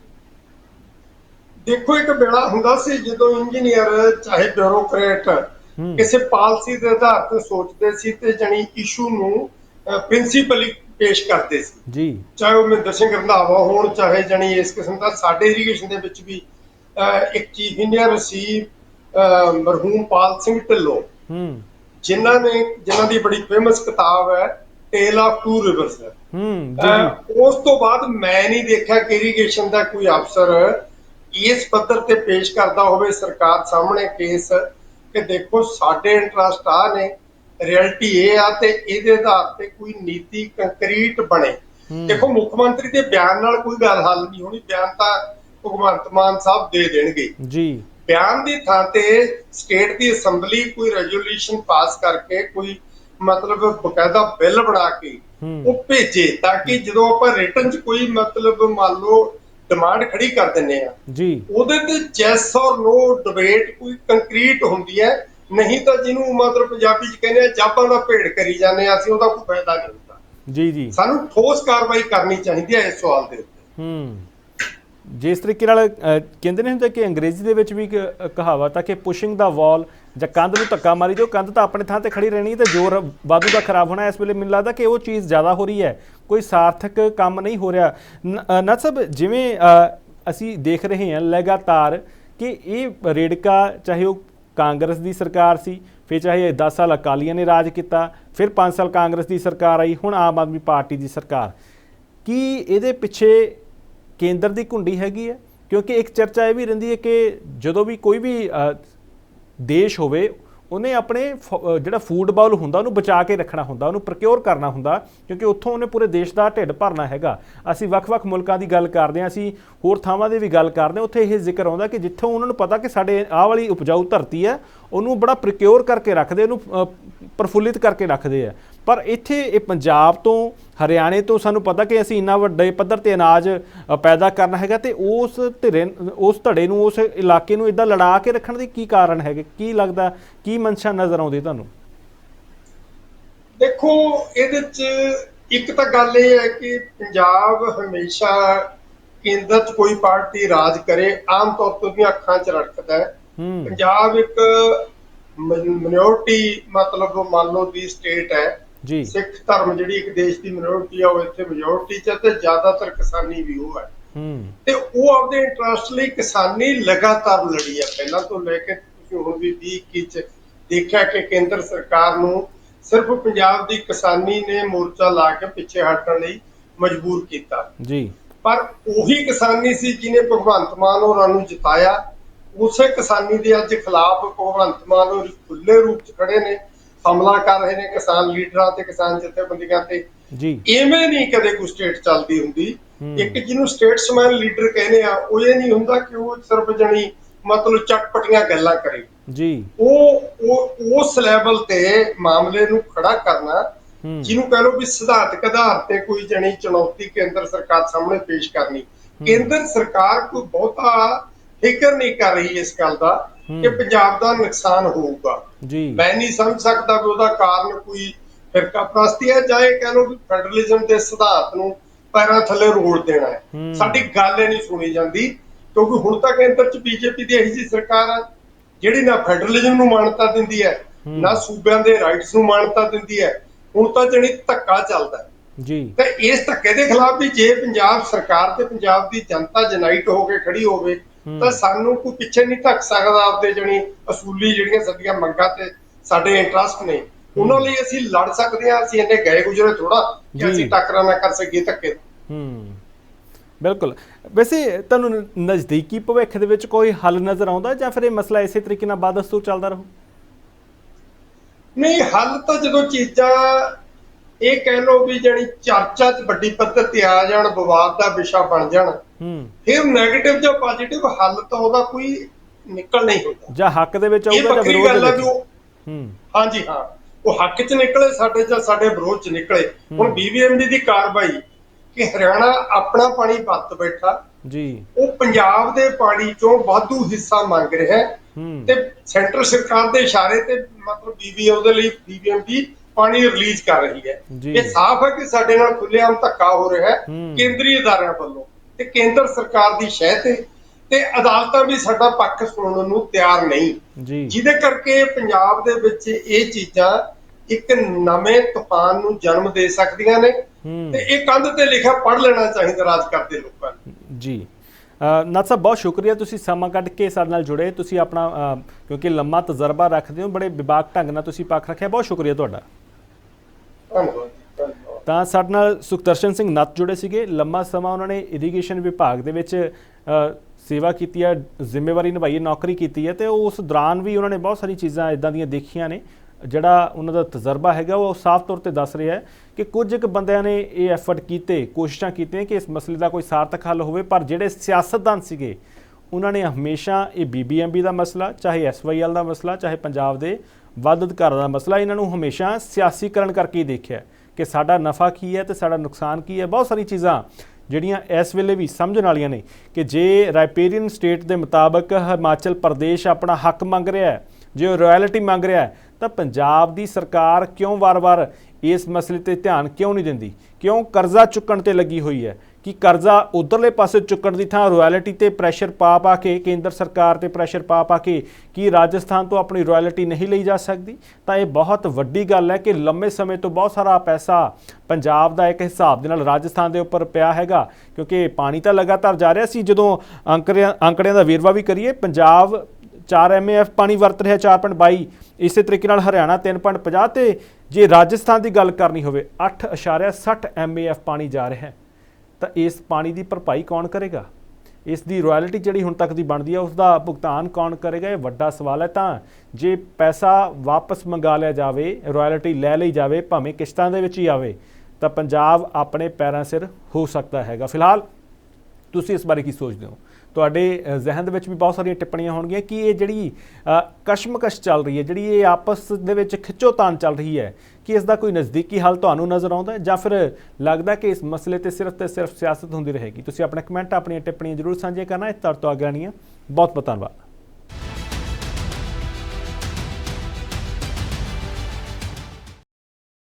ਦੇਖੋ ਇੱਕ ਵੇਲਾ ਹੁੰਦਾ ਸੀ ਜਦੋਂ ਇੰਜੀਨੀਅਰ ਚਾਹੇ ਬਿਊਰੋਕਰੇਟ। ਕਿਸੇ ਪਾਲਿਸੀ ਦੇ ਆਧਾਰ ਤੇ ਸੋਚਦੇ ਸੀ ਤੇ ਜਣੀ ਇਸ਼ੂ ਨੂੰ ਪ੍ਰਿੰਸੀਪਲੀ ਪੇਸ਼ ਕਰਦੇ ਸੀ। ਜੀ। ਚਾਹੇ ਉਹ ਮਹਿੰਦਰ ਸਿੰਘ ਰੰਧਾਵਾ ਹੋਣ ਚਾਹੇ ਜਣੀ ਇਸ ਕਿਸਮ ਦਾ ਸਾਡੇ ਇਰੀਗੇਸ਼ਨ ਦੇ ਵਿੱਚ ਵੀ ਇੱਕ ਚੀਫ ਇੰਜੀਨੀਅਰ ਸੀ ਮਰਹੂਮ ਪਾਲ ਸਿੰਘ ਢਿੱਲੋਂ। ਹੂੰ। ਜਿਨ੍ਹਾਂ ਨੇ ਜਿਨ੍ਹਾਂ ਦੀ ਬੜੀ ਫੇਮਸ ਕਿਤਾਬ ਹੈ ਟੇਲ ਆਫ ਟੂ ਰਿਵਰਸ ਹੂੰ ਜੀ। ਉਸ ਤੋਂ ਬਾਅਦ ਮੈਂ ਨਹੀਂ ਦੇਖਿਆ ਕਿ ਇਰੀਗੇਸ਼ਨ ਦਾ ਕੋਈ ਅਫਸਰ ਇਸ ਪੱਧਰ ਤੇ ਪੇਸ਼ ਕਰਦਾ ਹੋਵੇ ਸਰਕਾਰ ਸਾਹਮਣੇ ਕੇਸ ਕਿ ਦੇਖੋ ਸਾਡੇ ਇੰਟਰਸਟ ਆ ਨੇ ਰਿਐਲਿਟੀ ਇਹ ਆ ਤੇ ਇਹਦੇ ਆਧਾਰ ਤੇ ਕੋਈ ਨੀਤੀ ਕੰਕਰੀਟ ਬਣੇ। ਦੇਖੋ ਮੁੱਖ ਮੰਤਰੀ ਦੇ ਬਿਆਨ ਨਾਲ ਕੋਈ ਗੱਲ ਹੱਲ ਨਹੀਂ ਹੋਣੀ ਬਿਆਨ ਤਾਂ ਭਗਵੰਤ ਮਾਨ ਸਾਹਿਬ ਦੇ ਦੇਣਗੇ ਜੀ ਬਿਆਨ ਦੀ ਥਾਂ ਤੇ ਸਟੇਟ ਦੀ ਅਸੈਂਬਲੀ ਕੋਈ ਰੈਜ਼ੋਲੂਸ਼ਨ ਪਾਸ ਕਰਕੇ ਕੋਈ ਮਤਲਬ ਬਕਾਇਦਾ ਬਿੱਲ ਬਣਾ ਕੇ। ਉਹ ਭੇਜੇ ਤਾਂ ਕਿ ਜਦੋਂ ਆਪਾਂ ਰਿਟਰਨ 'ਚ ਕੋਈ ਮਤਲਬ ਮੰਨ ਲਓ ਡਿਮਾਂਡ ਖੜੀ ਕਰ ਦਿੰਨੇ ਆ। ਜੀ। ਉਹਦੇ ਤੇ ਜੈਸ ਔਰ ਨੋ ਡਿਬੇਟ ਕੋਈ ਕੰਕਰੀਟ ਹੁੰਦੀ ਹੈ। ਨਹੀਂ ਤਾਂ ਜਿਹਨੂੰ ਮਤਲਬ ਪੰਜਾਬੀ 'ਚ ਕਹਿੰਦੇ ਆ ਜਾਬਾਂ ਦਾ ਭੇੜ ਕਰੀ ਜਾਂਦੇ ਆ ਅਸੀਂ ਉਹਦਾ ਕੋਈ ਫਾਇਦਾ ਨਹੀਂ ਹੁੰਦਾ। ਜੀ ਜੀ। ਸਾਨੂੰ ਠੋਸ ਕਾਰਵਾਈ ਕਰਨੀ ਚਾਹੀਦੀ ਹੈ ਇਸ ਸਵਾਲ ਦੇ ਉੱਤੇ। ਹੂੰ। ਜਿਸ ਤਰੀਕੇ ਨਾਲ ਕਹਿੰਦੇ ਨੇ ਹੁੰਦੇ ਕਿ ਅੰਗਰੇਜ਼ੀ ਦੇ ਵਿੱਚ ਵੀ ਇੱਕ ਅ, ਕਹਾਵਤ ਆ ਕਿ ਪੁਸ਼ਿੰਗ ਦਾ ਵਾਲ ਜਾਂ ਕੰਧ ਨੂੰ ਧੱਕਾ ਮਾਰੀ ਜੋ ਕੰਧ ਤਾਂ ਆਪਣੇ ਥਾਂ ਤੇ ਖੜੀ ਰਹਿਣੀ ਤੇ ਜ਼ੋਰ ਵਾਧੂ ਦਾ ਖਰਾਬ ਹੋਣਾ ਇਸ ਵੇਲੇ ਮੈਨੂੰ ਲੱਗਦਾ ਕਿ ਉਹ ਚੀਜ਼ ਜ਼ਿਆਦਾ ਹੋ ਰਹੀ ਹੈ। ਕੋਈ ਸਾਰਥਕ ਕੰਮ ਨਹੀਂ ਹੋ ਰਿਹਾ। ਨਤ ਸਾਹਿਬ ਜਿਵੇਂ ਅਸੀਂ ਦੇਖ ਰਹੇ ਹਾਂ ਲਗਾਤਾਰ ਕਿ ਇਹ ਰੇੜਕਾ ਚਾਹੇ ਉਹ ਕਾਂਗਰਸ ਦੀ ਸਰਕਾਰ ਸੀ ਫਿਰ ਚਾਹੇ 10 ਸਾਲ ਅਕਾਲੀਆਂ ਨੇ ਰਾਜ ਕੀਤਾ ਫਿਰ 5 ਸਾਲ ਕਾਂਗਰਸ ਦੀ ਸਰਕਾਰ ਆਈ ਹੁਣ ਆਮ ਆਦਮੀ ਪਾਰਟੀ ਦੀ ਸਰਕਾਰ। ਕੀ ਇਹਦੇ ਪਿੱਛੇ ਕੇਂਦਰ ਦੀ ਘੁੰਡੀ ਹੈਗੀ ਹੈ, ਕਿਉਂਕਿ ਇੱਕ ਚਰਚਾ ਇਹ ਵੀ ਰਹਿੰਦੀ ਹੈ ਕਿ ਜਦੋਂ ਵੀ ਕੋਈ ਵੀ ਦੇਸ਼ ਹੋਵੇ, ਉਹਨੇ ਆਪਣੇ ਫ- ਜਿਹੜਾ ਫੂਡ ਬਾਉਲ ਹੁੰਦਾ, ਉਹਨੂੰ ਬਚਾ ਕੇ ਰੱਖਣਾ ਹੁੰਦਾ, ਉਹਨੂੰ ਪ੍ਰੋਕਿਉਰ ਕਰਨਾ ਹੁੰਦਾ, ਕਿਉਂਕਿ ਉੱਥੋਂ ਉਹਨੇ ਪੂਰੇ ਦੇਸ਼ ਦਾ ਢਿੱਡ ਭਰਨਾ ਹੈਗਾ। ਅਸੀਂ ਵੱਖ-ਵੱਖ ਮੁਲਕਾਂ ਦੀ ਗੱਲ ਕਰਦੇ ਹਾਂ, ਅਸੀਂ ਹੋਰ ਥਾਵਾਂ ਦੀ ਵੀ ਗੱਲ ਕਰਦੇ ਹਾਂ, ਉੱਥੇ ਇਹ ਜ਼ਿਕਰ ਆਉਂਦਾ ਕਿ ਜਿੱਥੋਂ ਉਹਨਾਂ ਨੂੰ ਪਤਾ ਕਿ ਸਾਡੇ ਆਹ ਵਾਲੀ ਉਪਜਾਊ ਧਰਤੀ ਹੈ, ਉਹਨੂੰ ਬੜਾ ਪ੍ਰੋਕਿਉਰ ਕਰਕੇ ਰੱਖਦੇ, ਉਹਨੂੰ ਪ੍ਰਫੁੱਲਿਤ ਕਰਕੇ ਰੱਖਦੇ ਆ। ਪਰ ਇੱਥੇ ਇਹ ਪੰਜਾਬ ਤੋਂ ਹਰਿਆਣੇ ਤੋਂ ਸਾਨੂੰ ਪਤਾ ਕਿ ਅਸੀਂ ਇੰਨਾ ਵੱਡੇ ਪੱਧਰ ਤੇ ਅਨਾਜ ਪੈਦਾ ਕਰਨਾ ਹੈਗਾ ਤੇ ਉਸ ਧਿਰੇ ਉਸ ਧੜੇ ਨੂੰ ਉਸ ਇਲਾਕੇ ਨੂੰ ਇਦਾਂ ਲੜਾ ਕੇ ਰੱਖਣ ਦੇ ਕੀ ਕਾਰਨ ਹੈਗੇ? ਕੀ ਲੱਗਦਾ? ਕੀ ਮਨਸ਼ਾ ਨਜ਼ਰ ਆਉਂਦੀ ਤੁਹਾਨੂੰ? ਦੇਖੋ ਇਹਦੇ ਚ ਇੱਕ ਤਾਂ ਗੱਲ ਇਹ ਹੈ ਕਿ ਪੰਜਾਬ ਹਮੇਸ਼ਾ ਕੇਂਦਰ 'ਚ ਕੋਈ ਪਾਰਟੀ ਰਾਜ ਕਰੇ ਆਮ ਤੌਰ ਤੇ ਉਹਦੀਆਂ ਅੱਖਾਂ 'ਚ ਰੜਕਦਾ ਹੈ। ਹੂੰ। ਪੰਜਾਬ ਇੱਕ ਮਿਨੋਰਟੀ ਮਤਲਬ ਮੰਨ ਲਓ ਦੀ ਸਟੇਟ ਹੈ। ਜੀ। ਸਿੱਖ ਧਰਮ ਜਿਹੜੀ ਇੱਕ ਦੇਸ਼ ਦੀ ਮਿਨੋਰਟੀ ਆ ਉਹ ਇੱਥੇ ਮੈਜੋਰਟੀ 'ਚ ਤੇ ਜ਼ਿਆਦਾਤਰ ਕਿਸਾਨੀ ਵੀ ਉਹ ਹੈ ਹੂੰ। ਤੇ ਉਹ ਆਪਦੇ ਇੰਟਰਸਟ ਲਈ ਕਿਸਾਨੀ ਲਗਾਤਾਰ ਲੜੀ ਹੈ ਪਹਿਲਾਂ ਤੋਂ ਲੈ ਕੇ ਤੁਸੀਂ ਹੁਣ ਵੀ 20 21 ਚ ਦੇਖਿਆ ਕਿ ਕੇਂਦਰ ਸਰਕਾਰ ਨੂੰ ਸਿਰਫ ਪੰਜਾਬ ਦੀ ਕਿਸਾਨੀ ਨੇ ਮੋਰਚਾ ਲਾ ਕੇ ਪਿੱਛੇ ਹਟਣ ਲਈ ਮਜਬੂਰ ਕੀਤਾ। ਜੀ। ਪਰ ਉਹੀ ਕਿਸਾਨੀ ਸੀ ਜਿਹਨੇ ਭਗਵੰਤ ਮਾਨ ਹੋਰਾਂ ਨੂੰ ਜਿਤਾਇਆ। ਉਸੇ ਕਿਸਾਨੀ ਦੇ ਅੱਜ ਖਿਲਾਫ ਭਗਵੰਤ ਮਾਨ ਹੋਰ ਖੁੱਲੇ ਰੂਪ ਚ ਖੜੇ ਨੇ। ਹਮਲਾ ਕਰ ਰਹੇ ਨੇ ਕਿਸਾਨ ਲੀਡਰਾਂ ਤੇ ਕਿਸਾਨ ਜਥੇਬੰਦੀਆਂ ਤੇ। ਜੀ। ਐਵੇਂ ਨਹੀਂ ਕਦੇ ਕੋਈ ਸਟੇਟ ਚੱਲਦੀ ਹੁੰਦੀ। ਇੱਕ ਜਿਹਨੂੰ ਸਟੇਟਸਮੈਨ ਲੀਡਰ ਕਹਿੰਦੇ ਆ ਉਹ ਇਹ ਨਹੀਂ ਹੁੰਦਾ ਕਿ ਉਹ ਸਿਰਫ ਜਣੀ ਮਤਲਬ ਚਟਪਟੀਆਂ ਗੱਲਾਂ ਕਰੇ। ਜੀ। ਉਹ ਉਹ ਉਸ ਲੈਵਲ ਤੇ ਮਾਮਲੇ ਨੂੰ ਖੜਾ ਕਰਨਾ ਜਿਹਨੂੰ ਕਹ ਲਓ ਵੀ ਸਿਧਾਂਤਕ ਆਧਾਰ ਤੇ ਕੋਈ ਜਣੀ ਚੁਣੌਤੀ ਕੇਂਦਰ ਸਰਕਾਰ ਸਾਹਮਣੇ ਪੇਸ਼ ਕਰਨੀ। ਕੇਂਦਰ ਸਰਕਾਰ ਕੋਈ ਬਹੁਤਾ ਫਿਕਰ ਨਹੀਂ ਕਰ ਰਹੀ ਇਸ ਗੱਲ ਦਾ। ਕਿ। ਪੰਜਾਬ ਦਾ ਨੁਕਸਾਨ ਹੋਊਗਾ ਜੀ ਮੈਂ ਨਹੀਂ ਸਮਝ ਸਕਦਾ ਵੀ ਉਹਦਾ ਕਾਰਨ ਕੋਈ ਫਿਰਕਾ ਪ੍ਰਸਤੀ ਹੈ ਜਾਂ ਇਹ ਕਹਿ ਲਓ ਵੀ ਫੈਡਰਲਿਜ਼ਮ ਦੇ ਸਿਧਾਂਤ ਨੂੰ ਪੈਰਾਂ ਥੱਲੇ ਰੋੜ ਦੇਣਾ ਹੈ। ਸਾਡੀ ਗੱਲ ਹੀ ਨਹੀਂ ਸੁਣੀ ਜਾਂਦੀ ਕਿਉਂਕਿ ਹੁਣ ਤੱਕ ਕੇਂਦਰ ਚ ਬੀਜੇਪੀ ਦੀ ਇਹੀ ਜਿਹੀ ਸਰਕਾਰ ਆ ਜਿਹੜੀ ਨਾ ਫੈਡਰਲਿਜ਼ਮ ਨੂੰ ਮਾਨਤਾ ਦਿੰਦੀ ਹੈ। ਨਾ ਸੂਬਿਆਂ ਦੇ ਰਾਈਟਸ ਨੂੰ ਮਾਨਤਾ ਦਿੰਦੀ ਹੈ ਹੁਣ ਤਾਂ ਜਣੀ ਧੱਕਾ ਚੱਲਦਾ ਜੀ ਤੇ ਇਸ ਧੱਕੇ ਦੇ ਖਿਲਾਫ ਵੀ ਜੇ ਪੰਜਾਬ ਸਰਕਾਰ ਤੇ ਪੰਜਾਬ ਦੀ ਜਨਤਾ ਜਨਾਈਟ ਹੋ ਕੇ ਖੜੀ ਹੋਵੇ। ਤਾਂ ਸਾਨੂੰ ਕੋਈ ਪਿੱਛੇ ਨਹੀਂ ਧੱਕ ਸਕਦਾ ਆਪਦੇ ਜਣੀ ਅਸੂਲੀ ਜਿਹੜੀਆਂ ਸਾਡੀਆਂ ਮੰਗਾਂ ਤੇ ਸਾਡੇ ਇੰਟਰਸਟ ਨੇ। ਉਹਨਾਂ ਲਈ ਅਸੀਂ ਲੜ ਸਕਦੇ ਹਾਂ ਅਸੀਂ ਇੰਨੇ ਗਏ ਗੁਜਰੇ ਥੋੜਾ ਕਿ। ਅਸੀਂ ਟੱਕਰਾਂ ਨਾ ਕਰ ਸਕੀਏ ਧੱਕੇ ਹੂੰ। ਬਿਲਕੁਲ। ਵੈਸੇ ਤੁਹਾਨੂੰ ਨਜ਼ਦੀਕੀ ਭਵਿੱਖ ਦੇ ਵਿੱਚ ਕੋਈ ਹੱਲ ਨਜ਼ਰ ਆਉਂਦਾ ਜਾਂ ਫਿਰ ਇਹ ਮਸਲਾ ਇਸੇ ਤਰੀਕੇ ਨਾਲ ਬਾਦਸਤੂਰ ਚੱਲਦਾ ਰਹੂ? ਨਹੀਂ ਹੱਲ ਤਾਂ ਜਦੋਂ ਚੀਜ਼ਾਂ ਇਹ ਕਹਿ ਲਓ ਵੀ ਜਣੀ ਚਰਚਾ 'ਚ ਵੱਡੀ ਪੱਧਰ ਤੇ ਆ ਜਾਣ ਵਿਵਾਦ ਦਾ ਵਿਸ਼ਾ ਬਣ ਜਾਣ ਹੂੰ। ਫਿਰ 네ਗੇਟਿਵ ਜਾਂ ਪੋਜ਼ਿਟਿਵ ਹੱਲ ਤਾਂ ਉਹਦਾ ਕੋਈ ਨਿਕਲ ਨਹੀਂ ਹੁੰਦਾ। ਜਾਂ ਹੱਕ ਦੇ ਵਿੱਚ ਆਊਗਾ ਜਾਂ ਵਿਰੋਧ ਦੇ ਵਿੱਚ। ਹੂੰ। ਹਾਂਜੀ ਹਾਂ। ਉਹ ਹੱਕ 'ਚ ਨਿਕਲੇ ਸਾਡੇ ਜਾਂ ਸਾਡੇ ਵਿਰੋਧ 'ਚ ਨਿਕਲੇ। ਹੁਣ ਬੀਬੀਐਮਬੀ ਦੀ ਕਾਰਵਾਈ ਕਿ ਹਰਿਆਣਾ ਆਪਣਾ ਪਾਣੀ ਵਰਤ ਬੈਠਾ। ਜੀ। ਉਹ ਪੰਜਾਬ ਦੇ ਪਾਣੀ 'ਚੋਂ ਵਾਧੂ ਹਿੱਸਾ ਮੰਗ ਰਿਹਾ। ਹੈ। ਤੇ ਸੈਂਟਰ ਸਰਕਾਰ ਦੇ ਇਸ਼ਾਰੇ ਤੇ ਮਤਲਬ ਬੀਬੀ ਉਹਦੇ ਲਈ ਬੀਬੀਐਮਬੀ ਪਾਣੀ ਰਿਲੀਜ਼ ਕਰ ਰਹੀ ਹੈ। ਇਹ ਸਾਫ਼ ਹੈ ਕਿ ਸਾਡੇ ਨਾਲ ਖੁੱਲ੍ਹੇਆਮ ਧੱਕਾ ਹੋ ਰਿਹਾ ਹੈ। ਕੇਂਦਰੀ ਅਦਾਰਿਆਂ ਵੱਲੋਂ ਤੇ ਕੇਂਦਰ ਸਰਕਾਰ ਦੀ ਸ਼ਹਿ ਤੇ। ਤੇ ਅਦਾਲਤਾਂ ਵੀ ਸਾਡਾ ਪੱਖ ਸੁਣਨ ਨੂੰ ਤਿਆਰ ਨਹੀਂ। ਜਿਹਦੇ ਕਰਕੇ ਪੰਜਾਬ ਦੇ ਵਿੱਚ ਇਹ ਚੀਜ਼ਾਂ ਇੱਕ ਨਵੇਂ ਤੂਫਾਨ ਨੂੰ ਜਨਮ ਦੇ ਸਕਦੀਆਂ ਨੇ। ਤੇ ਇਹ ਕੰਧ ਤੇ ਲਿਖਿਆ ਪੜ੍ਹ ਲੈਣਾ ਚਾਹੀਦਾ ਰਾਜ ਕਰਦੇ ਲੋਕਾਂ ਨੂੰ। ਜੀ। ਨਾਥ ਸਾਹਿਬ ਬਹੁਤ ਸ਼ੁਕਰੀਆ ਤੁਸੀਂ ਸਮਾਂ ਕੱਢ ਕੇ ਸਾਡੇ ਨਾਲ ਜੁੜੇ। ਤੁਸੀਂ ਆਪਣਾ ਕਿਉਂਕਿ ਲੰਮਾ ਤਜਰਬਾ ਰੱਖਦੇ ਹੋ ਬੜੇ ਵਿਭਾਗ ਢੰਗ ਨਾਲ ਤੁਸੀਂ ਪੱਖ ਰੱਖਿਆ। ਬਹੁਤ ਸ਼ੁਕਰੀਆ ਤੁਹਾਡਾ। ਧੰਨਵਾਦ। ਤਾਂ ਸਾਡੇ ਨਾਲ ਸੁਖਦਰਸ਼ਨ ਸਿੰਘ ਨੱਤ ਜੁੜੇ ਸੀਗੇ। ਲੰਮਾ ਸਮਾਂ ਉਹਨਾਂ ਨੇ ਇਰੀਗੇਸ਼ਨ ਵਿਭਾਗ ਦੇ ਵਿੱਚ ਸੇਵਾ ਕੀਤੀ ਹੈ, ਜ਼ਿੰਮੇਵਾਰੀ ਨਿਭਾਈ ਹੈ, ਨੌਕਰੀ ਕੀਤੀ ਹੈ ਤੇ ਉਸ ਦੌਰਾਨ ਵੀ ਉਹਨਾਂ ਨੇ ਬਹੁਤ ਸਾਰੀ ਚੀਜ਼ਾਂ ਇਦਾਂ ਦੀਆਂ ਦੇਖੀਆਂ ਨੇ, ਜਿਹੜਾ ਉਹਨਾਂ ਦਾ ਤਜਰਬਾ ਹੈਗਾ, ਉਹ ਸਾਫ਼ ਤੌਰ ਤੇ ਦੱਸ ਰਿਹਾ ਹੈ ਕਿ ਕੁਝ ਇੱਕ ਬੰਦਿਆਂ ਨੇ ਇਹ ਐਫਰਟ ਕੀਤੇ, ਕੋਸ਼ਿਸ਼ਾਂ ਕੀਤੀਆਂ ਕਿ ਇਸ ਮਸਲੇ ਦਾ ਕੋਈ ਸਾਰਥਕ ਹੱਲ ਹੋਵੇ, ਪਰ ਜਿਹੜੇ ਸਿਆਸਤਦਾਨ ਸੀਗੇ, ਉਹਨਾਂ ਨੇ ਹਮੇਸ਼ਾ ਇਹ ਬੀਬੀਐਮਬੀ ਦਾ ਮਸਲਾ, ਚਾਹੇ ਐਸਵਾਈਐਲ ਦਾ ਮਸਲਾ, ਚਾਹੇ ਪੰਜਾਬ ਦੇ ਵੱਧ ਅਧਿਕਾਰਾਂ ਦਾ ਮਸਲਾ ਇਹਨਾਂ ਨੂੰ ਹਮੇਸ਼ਾ ਸਿਆਸੀਕਰਨ ਕਰਕੇ ਹੀ ਦੇਖਿਆ ਕਿ ਸਾਡਾ ਨਫਾ ਕੀ ਹੈ ਤੇ ਸਾਡਾ ਨੁਕਸਾਨ ਕੀ ਹੈ। ਬਹੁਤ ਸਾਰੀ ਚੀਜ਼ਾਂ ਜਿਹੜੀਆਂ ਇਸ ਵੇਲੇ ਵੀ ਸਮਝਣ ਵਾਲੀਆਂ ਨੇ ਕਿ ਜੇ ਰਾਈਪੇਰੀਅਨ ਸਟੇਟ ਦੇ ਮੁਤਾਬਕ ਹਿਮਾਚਲ ਪ੍ਰਦੇਸ਼ ਆਪਣਾ ਹੱਕ ਮੰਗ ਰਿਹਾ ਹੈ, ਜੇ ਉਹ ਰਾਇਲਟੀ ਮੰਗ ਰਿਹਾ ਹੈ, ਤਾਂ ਪੰਜਾਬ ਦੀ ਸਰਕਾਰ ਕਿਉਂ ਵਾਰ-ਵਾਰ ਇਸ ਮਸਲੇ ਤੇ ਧਿਆਨ ਕਿਉਂ ਨਹੀਂ ਦਿੰਦੀ? ਕਿਉਂ ਕਰਜ਼ਾ ਚੁੱਕਣ ਤੇ ਲੱਗੀ ਹੋਈ ਹੈ? ਕਿ ਕਰਜ਼ਾ ਉਧਰਲੇ ਪਾਸੇ ਚੁੱਕਣ ਦੀ ਥਾਂ ਰਾਇਲਟੀ ਤੇ ਪ੍ਰੈਸ਼ਰ ਪਾ ਪਾ ਕੇ, ਕੇਂਦਰ ਸਰਕਾਰ ਤੇ ਪ੍ਰੈਸ਼ਰ ਪਾ ਪਾ ਕੇ ਕੀ ਰਾਜਸਥਾਨ ਤੋਂ ਆਪਣੀ ਰਾਇਲਟੀ ਨਹੀਂ ਲਈ ਜਾ ਸਕਦੀ? ਤਾਂ ਇਹ ਬਹੁਤ ਵੱਡੀ ਗੱਲ ਹੈ ਕਿ ਲੰਮੇ ਸਮੇਂ ਤੋਂ ਬਹੁਤ ਸਾਰਾ ਪੈਸਾ ਪੰਜਾਬ ਦਾ ਇੱਕ ਹਿਸਾਬ ਦੇ ਨਾਲ ਰਾਜਸਥਾਨ ਦੇ ਉੱਪਰ ਪਿਆ ਹੈਗਾ, ਕਿਉਂਕਿ ਪਾਣੀ ਤਾਂ ਲਗਾਤਾਰ ਜਾ ਰਿਹਾ ਸੀ। ਜਦੋਂ ਅੰਕੜਿਆਂ ਅੰਕੜਿਆਂ ਦਾ ਵੇਰਵਾ ਵੀ ਕਰੀਏ, ਪੰਜਾਬ 4 ਐਮਏਐਫ ਪਾਣੀ ਵਰਤ ਰਿਹਾ 4.22 ਇਸੇ ਤਰੀਕੇ ਨਾਲ ਹਰਿਆਣਾ 3.50 ਤੇ ਜੇ ਰਾਜਸਥਾਨ ਦੀ ਗੱਲ ਕਰਨੀ ਹੋਵੇ 8.60 ਐਮਏਐਫ ਪਾਣੀ ਜਾ ਰਿਹਾ ਹੈ। ਤਾਂ ਇਸ ਪਾਣੀ ਦੀ ਭਰਪਾਈ ਕੌਣ ਕਰੇਗਾ? ਇਸ ਦੀ ਰਾਇਲਟੀ ਜਿਹੜੀ ਹੁਣ ਤੱਕ ਦੀ ਬਣਦੀ ਹੈ ਉਸ ਦਾ ਭੁਗਤਾਨ ਕੌਣ ਕਰੇਗਾ? ਇਹ ਵੱਡਾ ਸਵਾਲ ਹੈ ਤਾਂ ਜੇ ਪੈਸਾ ਵਾਪਸ ਮੰਗਾ ਲਿਆ ਜਾਵੇ ਰਾਇਲਟੀ ਲੈ ਲਈ ਜਾਵੇ ਭਾਵੇਂ ਕਿਸ਼ਤਾਂ ਦੇ ਵਿੱਚ ਹੀ ਆਵੇ ਤਾਂ ਪੰਜਾਬ ਆਪਣੇ ਪੈਰਾਂ ਸਿਰ ਹੋ ਸਕਦਾ ਹੈਗਾ। ਫਿਲਹਾਲ ਤੁਸੀਂ ਇਸ ਬਾਰੇ ਕੀ ਸੋਚਦੇ ਹੋ? ਤੁਹਾਡੇ ਅ, ਜ਼ਿਹਨ ਦੇ ਵਿੱਚ ਵੀ ਬਹੁਤ ਸਾਰੀਆਂ ਟਿੱਪਣੀਆਂ ਹੋਣਗੀਆਂ ਕਿ ਇਹ ਜਿਹੜੀ ਕਸ਼ਮਕਸ਼ ਚੱਲ ਰਹੀ ਹੈ ਜਿਹੜੀ ਇਹ ਆਪਸ ਦੇ ਵਿੱਚ ਖਿੱਚੋਤਾਣ ਚੱਲ ਰਹੀ ਹੈ ਕਿ ਇਸ ਦਾ ਕੋਈ ਨਜ਼ਦੀਕੀ ਹੱਲ ਤੁਹਾਨੂੰ ਨਜ਼ਰ ਆਉਂਦਾ ਹੈ ਜਾਂ ਫਿਰ ਲੱਗਦਾ ਕਿ ਇਸ ਮਸਲੇ ਤੇ ਸਿਰਫ ਤੇ ਸਿਰਫ ਸਿਆਸਤ ਹੁੰਦੀ ਰਹੇਗੀ? ਤੁਸੀਂ ਆਪਣਾ ਕਮੈਂਟ ਆਪਣੀਆਂ ਟਿੱਪਣੀਆਂ ਜ਼ਰੂਰ ਸਾਂਝੀਆਂ ਕਰਨਾ, ਇਸ ਤਰ ਤੋਂ ਅਗਰਾਨੀਆਂ ਬਹੁਤ ਬਹੁਤ ਧੰਨਵਾਦ।